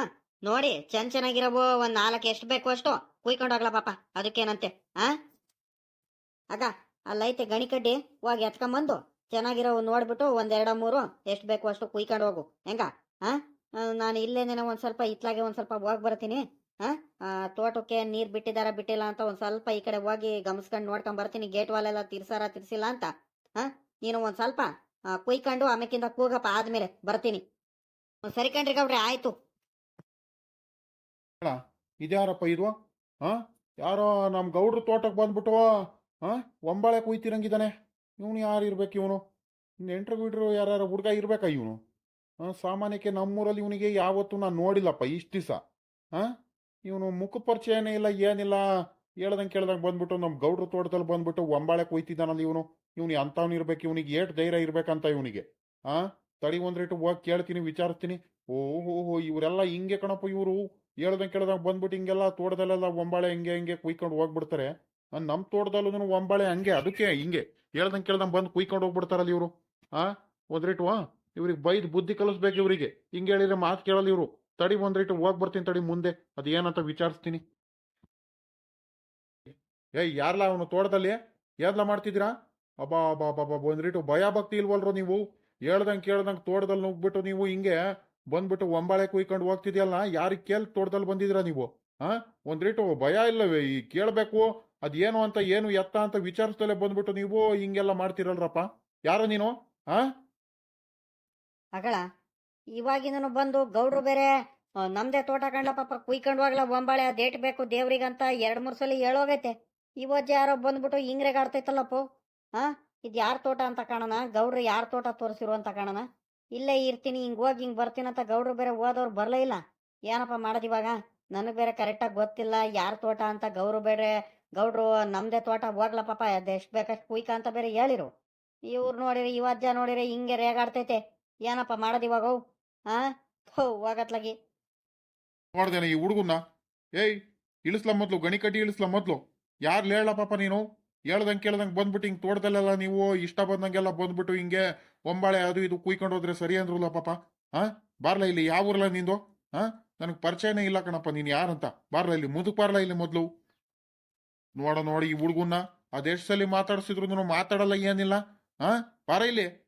ನೋಡಿ ಚೆನ್ನ ಚೆನ್ನಾಗಿರವು ಒಂದ್ ನಾಲ್ಕು ಎಷ್ಟು ಬೇಕು ಅಷ್ಟು ಕುಯ್ಕೊಂಡು ಹೋಗ್ಲಾ ಪಾಪ, ಅದಕ್ಕೇನಂತೆ, ಆ? ಆಗ ಅಲ್ಲೈತೆ ಗಣಿ ಕಡ್ಡಿ ಹೋಗಿ ಎತ್ಕೊಂಬಂದು ಚೆನ್ನಾಗಿರೋ ನೋಡ್ಬಿಟ್ಟು ಒಂದೆರಡ ಮೂರು ಎಷ್ಟು ಬೇಕು ಅಷ್ಟು ಕುಯ್ಕೊಂಡು ಹೋಗು. ಹೆಂಗ? ಹಾ ನಾನು ಇಲ್ಲೇನೇನೋ ಒಂದ್ ಸ್ವಲ್ಪ ಇತ್ಲಾಗೆ ಒಂದ್ ಸ್ವಲ್ಪ ಹೋಗಿ ಬರ್ತೀನಿ. ಹಾ ತೋಟಕ್ಕೆ ನೀರ್ ಬಿಟ್ಟಿದಾರ ಬಿಟ್ಟಿಲ್ಲ ಅಂತ ಒಂದ್ ಸ್ವಲ್ಪ ಈ ಕಡೆ ಹೋಗಿ ಗಮನಿಸ್ಕೊಂಡು ನೋಡ್ಕೊಂಡ್ ಬರ್ತೀನಿ. ಗೇಟ್ ವಾಲ್ ಎಲ್ಲ ತಿರ್ಸಾರ ತಿರ್ಸಿಲ್ಲ ಅಂತ. ಹಾ ನೀನು ಒಂದ್ ಸ್ವಲ್ಪ ಕುಯ್ಕೊಂಡು ಆಮೇಕಿಂದ ಕೂಗಪ್ಪ ಆದ್ಮೇಲೆ ಬರ್ತೀನಿ. ಸರಿ ಕಣ್ರಿ ಗೌಡ್ರೆ, ಆಯ್ತು. ಇದ್ಯಾರಪ್ಪ ಇದು? ಹಾ ಯಾರೋ ನಮ್ಮ ಗೌಡ್ರ ತೋಟಕ್ಕೆ ಬಂದ್ಬಿಟ್ಟು ಹಾ ಒಂಬಾಳೆ ಕುಯ್ತಿರಂಗಿದ್ದಾನೆ ಇವನು ಯಾರು ಇರ್ಬೇಕು ಇವನು? ನೆಂಟ್ರು ಬಿಡ್ರು ಯಾರು ಹುಡುಗ ಇರ್ಬೇಕಾ ಇವನು? ಹಾಂ ಸಾಮಾನ್ಯಕ್ಕೆ ನಮ್ಮೂರಲ್ಲಿ ಇವನಿಗೆ ಯಾವತ್ತೂ ನಾನು ನೋಡಿಲ್ಲಪ್ಪ, ಇಷ್ಟು ದಿವಸ. ಹಾಂ ಇವನು ಮುಖ ಪರಿಚಯನೇ ಇಲ್ಲ, ಏನಿಲ್ಲ. ಹೇಳ್ದಂಗೆ ಕೇಳ್ದಂಗೆ ಬಂದ್ಬಿಟ್ಟು ನಮ್ಮ ಗೌಡ್ರ ತೋಟದಲ್ಲಿ ಬಂದ್ಬಿಟ್ಟು ಒಂಬಾಳೆ ಕುಯ್ತಿದ್ದಾನಲ್ಲ ಇವನು. ಇವನು ಅಂಥವ್ನು ಇರ್ಬೇಕು, ಇವನಿಗೆ ಏಟ್ ಧೈರ್ಯ ಇರ್ಬೇಕಂತ ಇವನಿಗೆ. ಹಾಂ ತಡಿ ಒಂದ್ ರೇಟು ಹೋಗಿ ಕೇಳ್ತೀನಿ, ವಿಚಾರಿಸ್ತೀನಿ. ಓಹೋ ಇವರೆಲ್ಲ ಹಿಂಗೆ ಕಣಪ್ಪ ಇವರು. ಹೇಳ್ದಂಗೆ ಕೇಳ್ದಂಗೆ ಬಂದ್ಬಿಟ್ಟು ಹಿಂಗೆಲ್ಲ ತೋಟದಲ್ಲೆಲ್ಲ ಒಂಬಾಳೆ ಹಿಂಗೆ ಹಿಂಗೆ ಕುಯ್ಕೊಂಡು ಹೋಗ್ಬಿಡ್ತಾರೆ. ನಮ್ಮ ತೋಟದಲ್ಲೂ ಒಂಬಾಳೆ ಹಂಗೆ, ಅದಕ್ಕೆ ಹಿಂಗೆ. ಹೇಳ್ದಂಗೆ ಕೇಳ್ದಂಗೆ ಬಂದು ಕುಯ್ಕೊಂಡು ಹೋಗ್ಬಿಡ್ತಾರಲ್ಲ ಇವರು. ಆ ಒಂದ್ರಿಟ್ಟು ಇವ್ರಿಗೆ ಬೈದ್ ಬುದ್ಧಿ ಕಲಿಸ್ಬೇಕು ಇವರಿಗೆ. ಹಿಂಗೆ ಹೇಳಿದ್ರೆ ಮಾತು ಕೇಳಲ್ಲ ಇವರು. ತಡಿ ಒಂದ್ರಿಟ್ಟು ರೇಟು ಹೋಗಿ ಬರ್ತೀನಿ ತಡಿ ಮುಂದೆ. ಅದು ಏನಂತ ವಿಚಾರಿಸ್ತೀನಿ. ಏಯ್, ಯಾರ್ಲ ಅವನು ತೋಟದಲ್ಲಿ? ಏದ್ಲ ಮಾಡ್ತಿದ್ದೀರಾ? ಅಬ್ಬಾ ಅಬ್ಬಾ ಅಬ್ಬಾ ಒಂದ್ರಿಟ್ಟು ರೇಟು ಭಯ ಭಕ್ತಿ ಇಲ್ವಲ್ರು ನೀವು? ಹೇಳ್ದಂಗೆ ಕೇಳ್ದಂಗೆ ತೋಟದಲ್ಲಿ ನುಗ್ಬಿಟ್ಟು ನೀವು ಹಿಂಗೆ ಬಂದ್ಬಿಟ್ಟು ಒಂಬಾಳೆ ಕುಯ್ಕೊಂಡು ಹೋಗ್ತಿದ್ಯಲ್ಲ? ಯಾರಿಗೆ ಕೇಳ್ ತೋಟದಲ್ಲಿ ಬಂದಿದ್ದೀರಾ ನೀವು? ಹಾ ಒಂದ್ ರೇಟು ಭಯ ಇಲ್ಲವೇ? ಈ ಕೇಳಬೇಕು. ಅದೇನು ಅಂತ ಏನು ಎತ್ತ ಅಂತ ವಿಚಾರಿಸ್ದಲ್ಲೇ ಬಂದ್ಬಿಟ್ಟು ನೀವು ಹಿಂಗೆಲ್ಲ ಮಾಡ್ತಿರಲ್ರಪ್ಪ. ಯಾರೋ ನೀನು? ಹಾ ಅಗಳ ಇವಾಗಿಂದನು ಬಂದು ಗೌಡ್ರು ಬೇರೆ ಆ, ನಮ್ದೇ ತೋಟ ಕಂಡ ಪಾಪ ಕುಯ್ಕೊಂಡ್ವಾಗ್ಲ ಒಂಬಾಳೆ ಡೇಟ್ ಬೇಕು ದೇವ್ರಿಗಂತ ಎರಡ್ ಮೂರ್ ಸಲ ಹೇಳೋಗೈತೆ. ಇವತ್ತು ಯಾರೋ ಬಂದ್ಬಿಟ್ಟು ಹಿಂಗ್ರೆಗ್ ಆಡ್ತೈತಲ್ಲಪ್ಪು. ಹಾ ಇದು ಯಾರ ತೋಟ ಅಂತ ಕಾಣನ ಗೌಡ್ರು ಯಾರ ತೋಟ ತೋರಿಸಿರು ಅಂತ ಕಾಣನ ಇಲ್ಲೇ ಇರ್ತೀನಿ ಹಿಂಗ್ ಹೋಗಿ ಹಿಂಗ್ ಬರ್ತೀನಿ ಅಂತ ಗೌಡ್ರು ಬೇರೆ ಹೋದವ್ರು ಬರ್ಲೇ ಇಲ್ಲ. ಏನಪ್ಪ ಮಾಡೋದು ಇವಾಗ? ನನಗ್ ಬೇರೆ ಕರೆಕ್ಟಾಗಿ ಗೊತ್ತಿಲ್ಲ ಯಾರ ತೋಟ ಅಂತ ಗೌರು ಬೇರೆ ಗೌಡ್ರು, ನಮ್ದೇ ತೋಟ ಹೋಗ್ಲ ಪಾಪ ಅದೆಷ್ಟು ಬೇಕಷ್ಟು ಕುಯ್ಕ ಅಂತ ಬೇರೆ ಹೇಳಿರು. ಇವ್ರು ನೋಡಿರಿ ಇವಜ್ಜ ನೋಡಿರಿ, ಹಿಂಗೆ ರೇಗಾಡ್ತೈತೆ. ಏನಪ್ಪ ಮಾಡೋದು ಇವಾಗ? ಹೋಗತ್ಲಾಗಿ. ನೋಡ್ದೇನೆ ಈ ಹುಡುಗನ್ನ? ಏಯ್, ಇಳಿಸ್ಲ ಮೊದ್ಲು ಗಣಿ ಕಟ್ಟಿ ಇಳಿಸ್ಲ ಮೊದ್ಲು. ಯಾರು ಹೇಳ ಪಾಪ ನೀನು? ಹೇಳ್ದಂಗೆ ಕೇಳ್ದಂಗೆ ಬಂದ್ಬಿಟ್ಟು ಹಿಂಗೆ ತೋಟದಲ್ಲೆಲ್ಲ ನೀವು ಇಷ್ಟ ಬಂದಂಗೆಲ್ಲ ಬಂದ್ಬಿಟ್ಟು ಹಿಂಗೆ ಒಂಬಾಳೆ ಅದು ಇದು ಕುಯ್ಕೊಂಡು ಹೋದ್ರೆ ಸರಿ ಅಂದ್ರಲ್ಲ ಪಾಪ? ಹಾ ಬಾರ್ಲ ಇಲ್ಲಿ ಯಾವ ಊರ್ಲ ನಿಂದು? ಹಾ ನನಗೆ ಪರಿಚಯನೇ ಇಲ್ಲ ಕಣಪ್ಪ, ನೀನು ಯಾರಂತ? ಬಾರ್ಲ ಇಲ್ಲಿ, ಮುದುಕ್ ಬಾರ್ಲ ಇಲ್ಲಿ ಮೊದ್ಲು? ನೋಡ ನೋಡಿ ಈ ಹುಡುಗನ್ನ. ಅದೆಷ್ಟು ಸಲ ಮಾತಾಡ್ಸಿದ್ರು ಮಾತಾಡಲ್ಲ ಏನಿಲ್ಲ. ಹಾ ಬಾರ ಇಲ್ಲಿ.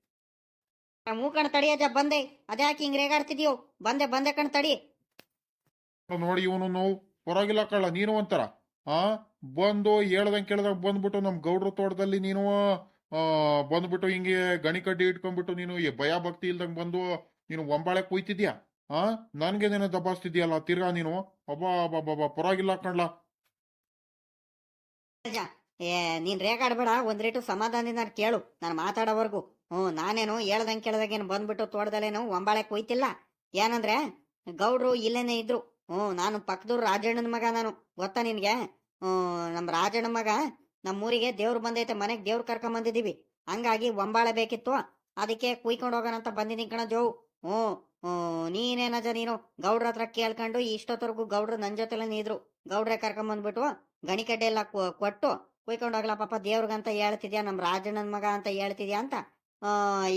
ಮೂಕಣ್ ತಡಿಯಜ್ಜ ಬಂದೆ. ಅದ್ಯಾಕೆ ಹಿಂಗ್ ರೇಗಾಡ್ತಿದ್ಯೋ. ಬಂದೆ ಬಂದೆ ಕಣ್ ತಡಿ. ನೋಡಿ ಇವನು ನೋವು. ಪರವಾಗಿಲ್ಲ ಕಳ್ಳ ನೀನು ಒಂಥರ. ಆ? ಬಂದು ಹೇಳ್ದಂಗೆ ಕೇಳ್ದಂಗೆ ಬಂದ್ಬಿಟ್ಟು ನಮ್ಮ ಗೌಡ್ರ ತೋಟದಲ್ಲಿ ನೀನು ಆ ಬಂದ್ಬಿಟ್ಟು ಹಿಂಗೆ ಗಣಿ ಕಡ್ಡಿ ಇಟ್ಕೊಂಡ್ಬಿಟ್ಟು ನೀನು ಭಯ ಭಕ್ತಿ ಇಲ್ದಂಗೆ ಬಂದು ನೀನು ಒಂಬಾಳೆ ಕುಯ್ತಿದ್ಯಾ? ಆ? ನನ್ಗೆ ನೀನು ದಬಾಸ್ತಿದ್ಯಲ್ಲ ತಿರ್ಗಾ ನೀನು. ಅಬ್ಬಾ ಅಬ್ಬಾ ಪರವಾಗಿಲ್ಲ ಕಣ್ಲಾ ಏ, ನೀನ್ ರೇಗಾಡ್ಬೇಡ ಒಂದ್ ರೇಟು ಸಮಾಧಾನದಿಂದ ಕೇಳು. ನಾನು ಮಾತಾಡೋವರೆಗೂ. ಹ್ಞೂ, ನಾನೇನು ಹೇಳ್ದಂಗೆ ಕೇಳ್ದಾಗೇನು ಬಂದ್ಬಿಟ್ಟು ತೋಟದಲ್ಲೇನು ಒಂಬಾಳೆ ಕೊಯ್ತಿಲ್ಲ? ಏನಂದ್ರೆ, ಗೌಡ್ರು ಇಲ್ಲೇನೆ ಇದ್ರು. ಹ್ಞೂ, ನಾನು ಪಕ್ಕದೂರು ರಾಜಣ್ಣನ ಮಗ ನಾನು. ಗೊತ್ತಾ ನಿನ್ಗೆ? ಹ್ಞೂ ನಮ್ಮ ರಾಜಣ್ಣ ಮಗ ನಮ್ಮೂರಿಗೆ ದೇವ್ರು ಬಂದೈತೆ, ಮನೆಗೆ ದೇವ್ರು ಕರ್ಕೊಂಡ್ ಬಂದಿದೀವಿ ಹಂಗಾಗಿ ಒಂಬಾಳೆ ಬೇಕಿತ್ತು. ಅದಕ್ಕೆ ಕುಯ್ಕೊಂಡು ಹೋಗೋಣ ಅಂತ ಬಂದಿದ್ದೀನಿ ಕಣ ಜೋ ಹ್ಞೂ ಹ್ಞೂ ನೀನೇನಜ ನೀನು ಗೌಡ್ರ ಹತ್ರ ಕೇಳ್ಕೊಂಡು ಇಷ್ಟೊತ್ತವರೆಗೂ ಗೌಡ್ರು ನನ್ನ ಜೊತೆಲೇ ಇದ್ರು ಗೌಡ್ರೆ ಕರ್ಕೊಂಡ್ ಬಂದ್ಬಿಟ್ಟು ಗಣಿಕಡ್ಡೆ ಎಲ್ಲ ಕೊಟ್ಟು ಕುಯ್ಕೊಂಡು ಹೋಗ್ಲಾ ಪಾಪ ದೇವ್ರಿಗಂತ ಹೇಳ್ತಿದ್ಯಾ ನಮ್ಮ ರಾಜಣ್ಣನ ಮಗ ಅಂತ ಹೇಳ್ತಿದ್ಯಾ ಅಂತ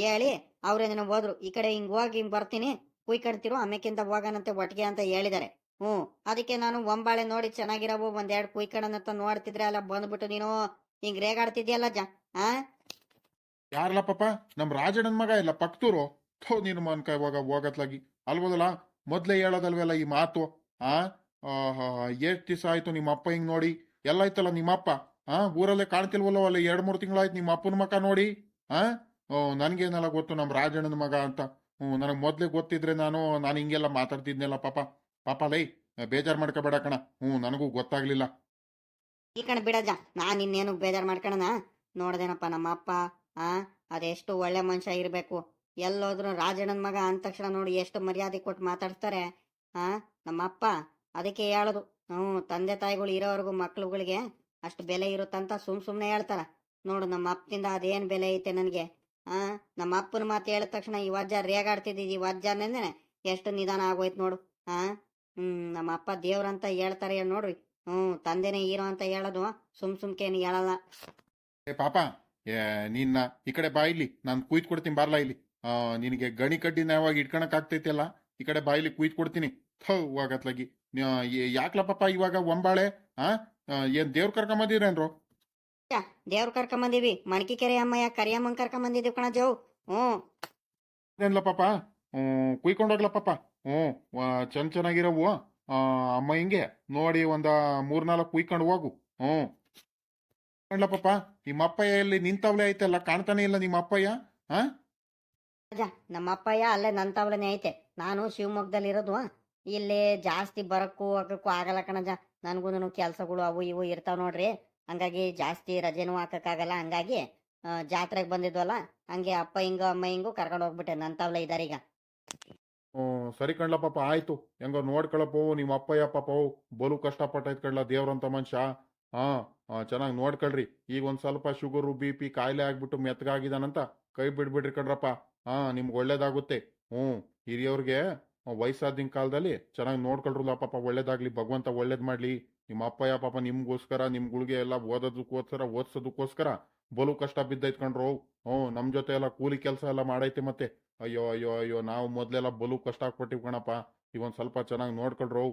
ಹೇಳಿ ಅವ್ರೇನ ಹೋದ್ರು. ಈ ಕಡೆ ಹಿಂಗ್ ಹೋಗಿ ಹಿಂಗ್ ಬರ್ತೀನಿ, ಕುಯ್ಕಡ್ತಿರು ಆಮೇಕಿಂದ ಹೋಗೋಣಂತೆ ಒಟ್ಟಿಗೆ ಅಂತ ಹೇಳಿದಾರೆ. ಹ್ಞೂ, ಅದಕ್ಕೆ ನಾನು ಒಂಬಾಳೆ ನೋಡಿ ಚೆನ್ನಾಗಿರವು, ಒಂದೆರಡು ಕುಯ್ಕಡನಂತ ನೋಡ್ತಿದ್ರೆ ಅಲ್ಲ ಬಂದ್ಬಿಟ್ಟು ನೀನು ಹಿಂಗ್ ರೇಗಾಡ್ತಿದ್ಯಲ್ಲ ಜ ಆ? ಯಾರಲ್ಲ ಪಾಪ ನಮ್ಮ ರಾಜಣ್ಣನ ಮಗ ಇಲ್ಲ ಪಕ್ತೂರು ಥೋ ನೀನು ಇವಾಗ ಹೋಗತ್ಲಾಗಿ ಅಲ್ಬೋದಲ್ಲ ಮೊದ್ಲೇ ಹೇಳೋದಲ್ವೆಲ್ಲ ಈ ಮಾತು, ಆ? ಎಷ್ಟು ದಿವಸ ಆಯ್ತು ನಿಮ್ಮ ಅಪ್ಪ ಹಿಂಗ್ ನೋಡಿ? ಎಲ್ಲ ಆಯ್ತಲ್ಲ ನಿಮ್ಮ ಅಪ್ಪ? ಆ? ಊರಲ್ಲೇ ಕಾಣ್ತಿಲ್ವಲ್ಲ ಅಲ್ಲ ಎರಡು ಮೂರು ತಿಂಗಳಾಯ್ತು ನಿಮ್ಮ ಅಪ್ಪನ ಮಕ ನೋಡಿ? ಆ? ನನ್ಗೇನೆಲ್ಲ ಗೊತ್ತು ನಮ್ಮ ರಾಜಣ್ಣನ ಮಗ ಅಂತ. ಹ್ಞೂ, ನನಗೆ ಮೊದಲೇ ಗೊತ್ತಿದ್ರೆ ನಾನು ನಾನು ಹಿಂಗೆಲ್ಲ ಮಾತಾಡ್ತಿದ್ನೆಲ್ಲ ಪಾಪ. ಪಾಪ ಲೈ, ಬೇಜಾರ್ ಮಾಡ್ಕೋಬೇಡ ಕಣ. ಹ್ಞೂ, ನನಗೂ ಗೊತ್ತಾಗ್ಲಿಲ್ಲ. ಈ ಕಣ ಬಿಡಜ್ಜ, ನಾನ್ ಇನ್ನೇನು ಬೇಜಾರ್ ಮಾಡ್ಕೊಳಣ ನೋಡ್ದೇನಪ್ಪ ನಮ್ಮ ಅಪ್ಪ, ಆ? ಅದೆಷ್ಟು ಒಳ್ಳೆ ಮನುಷ್ಯ ಇರ್ಬೇಕು. ಎಲ್ಲೋದ್ರು ರಾಜಣ್ಣನ ಮಗ ಅಂದ ತಕ್ಷಣ ನೋಡಿ ಎಷ್ಟು ಮರ್ಯಾದೆ ಕೊಟ್ಟು ಮಾತಾಡ್ತಾರೆ. ಆ ನಮ್ಮ ಅಪ್ಪ ಅದಕ್ಕೆ ಹೇಳೋದು. ಹ್ಞೂ, ತಂದೆ ತಾಯಿಗಳು ಇರೋವರೆಗೂ ಮಕ್ಳುಗಳಿಗೆ ಅಷ್ಟು ಬೆಲೆ ಇರುತ್ತಂತ ಸುಮ್ ಸುಮ್ಮನೆ ಹೇಳ್ತಾರ. ನೋಡು ನಮ್ಮ ಅಪ್ಪನಿಂದ ಅದೇನು ಬೆಲೆ ಐತೆ ನನಗೆ? ಆ ನಮ್ಮ ಅಪ್ಪನ ಮಾತು ಹೇಳಿದ ತಕ್ಷಣ ಈ ವಜ್ಜ ರೇಗಾಡ್ತಿದ್ದೀವಿ ಈ ವಜ್ಜನೇನೆ ಎಷ್ಟು ನಿಧಾನ ಆಗೋಯ್ತು ನೋಡು. ಆ, ಹ್ಞೂ ನಮ್ಮ ಅಪ್ಪ ದೇವ್ರಂತ ಹೇಳ್ತಾರೆ ಹೇಳಿ ನೋಡ್ರಿ. ಹ್ಞೂ, ತಂದೆನೇ ಹೀರೋ ಅಂತ ಹೇಳೋದು ಸುಮ್ ಸುಮ್ಕೇನು ಹೇಳಲ್ಲ. ಏ ಪಾಪ, ಏ, ನಿನ್ನ ಈ ಕಡೆ ಬಾ ಇಲ್ಲಿ. ನಾನು ಕೊಡ್ತೀನಿ, ಬಾರ್ಲಾ ಇಲ್ಲಿ. ನಿನಗೆ ಗಣಿ ಕಡ್ಡಿ ಯಾವಾಗ ಇಟ್ಕೊಳಕ್ ಆಗ್ತೈತಿಲ್ಲ ಈ ಕಡೆ ಬಾಯಿಲಿ ಕುಯ್ದು ಕೊಡ್ತೀನಿ. ಥೌ ಆಗತ್ಲಾಗಿ ಯಾಕ್ಲ ಪಾಪ ಇವಾಗ ಒಂಬಾಳೆ? ಆ ಆ, ಏನ್ ದೇವ್ರ ಕರ್ಕೊಂಬಂದಿರೇನ್ರು? ದೇವ್ರ ಕರ್ಕೊಂಬಂದಿವಿ. ಮಣಕಿ ಕೆರೆ ಅಮ್ಮಯ್ಯ ಕರಿಯಮ್ಮನ್ ಕರ್ಕೊಂಬಂದಿದ್ದೀವಿ ಕಣ ಜೋ. ಹ್ಞೂ. ಏನ್ಲ ಪಾಪ ಹ್ಮ್ ಕುಯ್ಕೊಂಡೋಗ್ಲ ಪಾಪ ಹ್ಞೂ ವ- ಚೆನ್ನ ಚೆನ್ನಾಗಿರವು. ಆ, ಅಮ್ಮ ಹಿಂಗೆ ನೋಡಿ ಒಂದ ಮೂರ್ನಾಲ್ಕು ಕುಯ್ಕೊಂಡು ಹೋಗು. ಹ್ಞೂ. ಕಂಡ್ಲ ಪಾಪ ನಿಮ್ಮ ಅಪ್ಪಯ್ಯ ಎಲ್ಲಿ ನಿಂತವ್ಲೆ ಐತಲ್ಲ ಕಾಣ್ತಾನೆ ಇಲ್ಲ ನಿಮ್ಮ ಅಪ್ಪಯ್ಯ ಹಾ ಅಜ್ಜ ನಮ್ಮ ಅಪ್ಪಯ್ಯ ಅಲ್ಲೇ ನನ್ನ ಐತೆ. ನಾನು ಶಿವಮೊಗ್ಗದಲ್ಲಿ ಇರೋದು ಇಲ್ಲಿ ಜಾಸ್ತಿ ಬರಕ್ಕೂ ಹಾಕಕ್ಕೂ ಆಗಲ್ಲ ಕಣಜ. ನನಗೂ ಕೆಲಸಗಳು ಅವು ಇವು ಇರ್ತಾವ ನೋಡ್ರಿ. ಹಂಗಾಗಿ ಜಾಸ್ತಿ ರಜೆನೂ ಹಾಕಕ್ಕಾಗಲ್ಲ. ಹಂಗಾಗಿ ಜಾತ್ರೆಗೆ ಬಂದಿದ್ವಲ್ಲ, ಹಂಗೆ ಅಪ್ಪ ಹಿಂಗು, ಅಮ್ಮ ಹಿಂಗು ಕರ್ಕೊಂಡು ಹೋಗ್ಬಿಟ್ಟೆ. ನನ್ನ ಇದಾರೆ ಈಗ. ಹ್ಞೂ, ಸರಿ ಕಣ್ಲ ಪಾಪ, ಆಯ್ತು. ಹೆಂಗೋ ನೋಡ್ಕೊಳಪ್ಪೋ ನಿಮ್ಮ ಅಪ್ಪಯ್ಯ ಪಾಪ ಬಲು ಕಷ್ಟಪಟ್ಟೈತ್ ಕಣ್ಲ ದೇವ್ರಂತ ಮನುಷ್ಯ. ಹಾ ಚೆನ್ನಾಗಿ ನೋಡ್ಕೊಳ್ರಿ. ಈಗ ಒಂದ್ ಸ್ವಲ್ಪ ಶುಗರು, ಬಿ ಪಿ ಕಾಯಿಲೆ ಆಗ್ಬಿಟ್ಟು ಮೆತ್ತಗಾಗಿದಾನಂತ ಕೈ ಬಿಡ್ಬಿಡ್ರಿ ಕಣ್ರಪ್ಪ. ಹಾ ನಿಮ್ಗೆ ಒಳ್ಳೇದಾಗುತ್ತೆ. ಹ್ಞೂ, ಹಿರಿಯವ್ರಿಗೆ ವಯಸ್ಸಾದಿನ ಕಾಲದಲ್ಲಿ ಚೆನ್ನಾಗಿ ನೋಡ್ಕೊಳ್ರಲ್ಲ ಪಾಪ ಒಳ್ಳೇದಾಗ್ಲಿ, ಭಗವಂತ ಒಳ್ಳೇದು ಮಾಡ್ಲಿ. ನಿಮ್ಮ ಅಪ್ಪಯ್ಯ ಪಾಪ ನಿಮ್ಗೋಸ್ಕರ ನಿಮ್ಗಳಿಗೆ ಎಲ್ಲ ಓದೋದಕ್ಕೋಸ್ಕರ, ಓದ್ಸೋದಕ್ಕೋಸ್ಕರ ಬಲು ಕಷ್ಟ ಬಿದ್ದೈತ್ ಕಣ್ರು. ಹ್ಞೂ ನಮ್ಮ ಜೊತೆ ಎಲ್ಲ ಕೂಲಿ ಕೆಲಸ ಎಲ್ಲ ಮಾಡೈತೆ ಮತ್ತೆ. ಅಯ್ಯೋ ಅಯ್ಯೋ ಅಯ್ಯೋ, ನಾವು ಮೊದಲೆಲ್ಲ ಬಲು ಕಷ್ಟ ಹಾಕ್ಬಿಟ್ಟಿವಿ ಕಣಪ್ಪ. ಇವೊಂದು ಸ್ವಲ್ಪ ಚೆನ್ನಾಗಿ ನೋಡ್ಕೊಳ್ರು.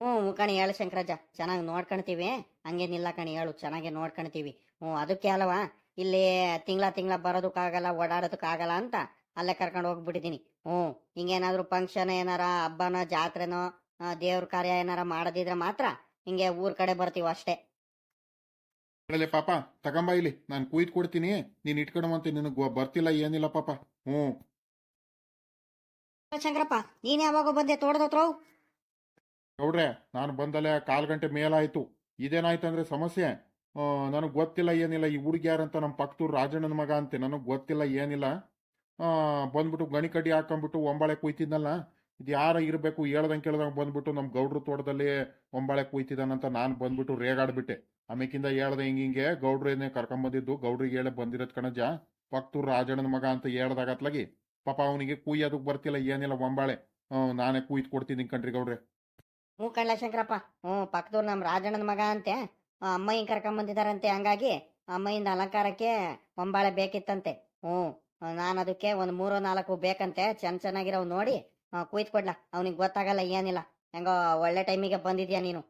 ಹ್ಞೂ ಕಣಿ ಹೇಳು ಶಂಕರಾಜ ಚೆನ್ನಾಗಿ ನೋಡ್ಕೊಳ್ತೀವಿ ಹಂಗೇನಿಲ್ಲ ಕಣಿ ಹೇಳು, ಚೆನ್ನಾಗಿ ನೋಡ್ಕೊಳ್ತೀವಿ ಹ್ಞೂ, ಅದಕ್ಕೆ ಅಲ್ವಾ? ಇಲ್ಲಿ ತಿಂಗಳ ತಿಂಗಳ ಬರೋದಕ್ಕಾಗಲ್ಲ ಓಡಾಡೋದಕ್ಕಾಗಲ್ಲ ಅಂತ ಅಲ್ಲೇ ಕರ್ಕೊಂಡು ಹೋಗ್ಬಿಟ್ಟಿದ್ದೀನಿ. ಹ್ಞೂ ಹಿಂಗೇನಾದ್ರೂ ಫಂಕ್ಷನ್ ಏನಾರ ಹಬ್ಬನ ಜಾತ್ರೆನೋ ದೇವ್ರ ಕಾರ್ಯ ಏನಾರ ಮಾಡದಿದ್ರೆ ಮಾತ್ರ ಹಿಂಗೆ ಊರ್ ಕಡೆ ಬರ್ತೀವಿ ಅಷ್ಟೇ. ಹೇಳಲೆ ಪಾಪ ತಗೊಂಬ ಇಲ್ಲಿ ನಾನು ಕುಯ್ದು ಕೊಡ್ತೀನಿ ನೀನ್ ಇಟ್ಕೊಡಮಂತ ನಿನಗೆ ಬರ್ತಿಲ್ಲ ಏನಿಲ್ಲ ಪಾಪ. ಹ್ಞೂ. ಶಂಕರಪ್ಪ ನೀನ್ ಯಾವಾಗ ಬಂದೆ ತೋಟದತ್ರ ನೋಡ್ರೆ ನಾನು ಬಂದಲ್ಲೇ ಕಾಲ್ ಗಂಟೆ ಮೇಲಾಯ್ತು. ಇದೇನಾಯ್ತಂದ್ರೆ ಸಮಸ್ಯೆ. ನನಗೆ ಗೊತ್ತಿಲ್ಲ ಏನಿಲ್ಲ, ಈ ಹುಡುಗಿ ಯಾರಂತ ನಮ್ಮ ಪಕ್ಕದೂರು ರಾಜಣ್ಣನ ಮಗ ಅಂತೆ, ನನಗೆ ಗೊತ್ತಿಲ್ಲ ಏನಿಲ್ಲ. ಬಂದ್ಬಿಟ್ಟು ಗಣಿ ಕಡ್ಡಿ ಹಾಕೊಂಡ್ಬಿಟ್ಟು ಒಂಬಾಳೆ ಕುಯ್ತಿದ್ನಲ್ಲ ಇದು ಯಾರ ಇರಬೇಕು ಹೇಳ್ದಂಗೆ ಕೇಳ್ದಂಗೆ ಬಂದ್ಬಿಟ್ಟು ನಮ್ಮ ಗೌಡ್ರ ತೋಟದಲ್ಲಿ ಒಂಬಾಳೆ ಕುಯ್ತಿದ್ದಾನಂತ ನಾನು ಬಂದ್ಬಿಟ್ಟು ರೇಗಾಡ್ಬಿಟ್ಟೆ. ಆಮೇಕಿಂದ ಹೇಳ್ದೆ ಹಿಂಗೆ ಹಿಂಗೆ ಗೌಡ್ರು ಏನೇ ಕರ್ಕೊಂಬಂದಿದ್ದು ಗೌಡ್ರಿಗೆ ಹೇಳಿ ಬಂದಿರೋದು ಕಣಜ ಪಕ್ತೂರು ರಾಜಣ್ಣನ ಮಗ ಅಂತ ಹೇಳ್ದಾಗತ್ಲಾಗಿ, ಪಾಪ ಅವನಿಗೆ ಕುಯ್ಯೋದಕ್ಕೆ ಬರ್ತಿಲ್ಲ ಏನಿಲ್ಲ ಒಂಬಾಳೆ. ನಾನೇ ಕುಯ್ತು ಕೊಡ್ತೀನಿ ಕಣ್ರಿ ಗೌಡ್ರೆ. ಹ್ಞೂ ಕಣ್ಣ ಶಂಕರಪ್ಪ ಹ್ಞೂ ಪಕ್ಕದೂರು ನಮ್ಮ ರಾಜಣ್ಣನ ಮಗ ಅಂತೆ. ಆ, ಅಮ್ಮ ಹಿಂಗೆ ಕರ್ಕೊಂಬಂದಿದ್ದಾರಂತೆ ಹಂಗಾಗಿ ಅಮ್ಮಯಿಂದ ಅಲಂಕಾರಕ್ಕೆ ಒಂಬಾಳೆ ಬೇಕಿತ್ತಂತೆ. ಹ್ಞೂ ನಾನು ಅದಕ್ಕೆ ಒಂದು ಮೂರು ನಾಲ್ಕು ಬೇಕಂತೆ. ಚೆನ್ನ ಚೆನ್ನಾಗಿರೋ ನೋಡಿ ಕುಯ್ತ್ ಕೊಡ್ಲಾ ಅವ್ನಿಗೆ ಗೊತ್ತಾಗಲ್ಲ ಏನಿಲ್ಲ. ಹೆಂಗೋ ಒಳ್ಳೆ ಟೈಮಿಗೆ ಬಂದಿದ್ಯಾ ನೀನು.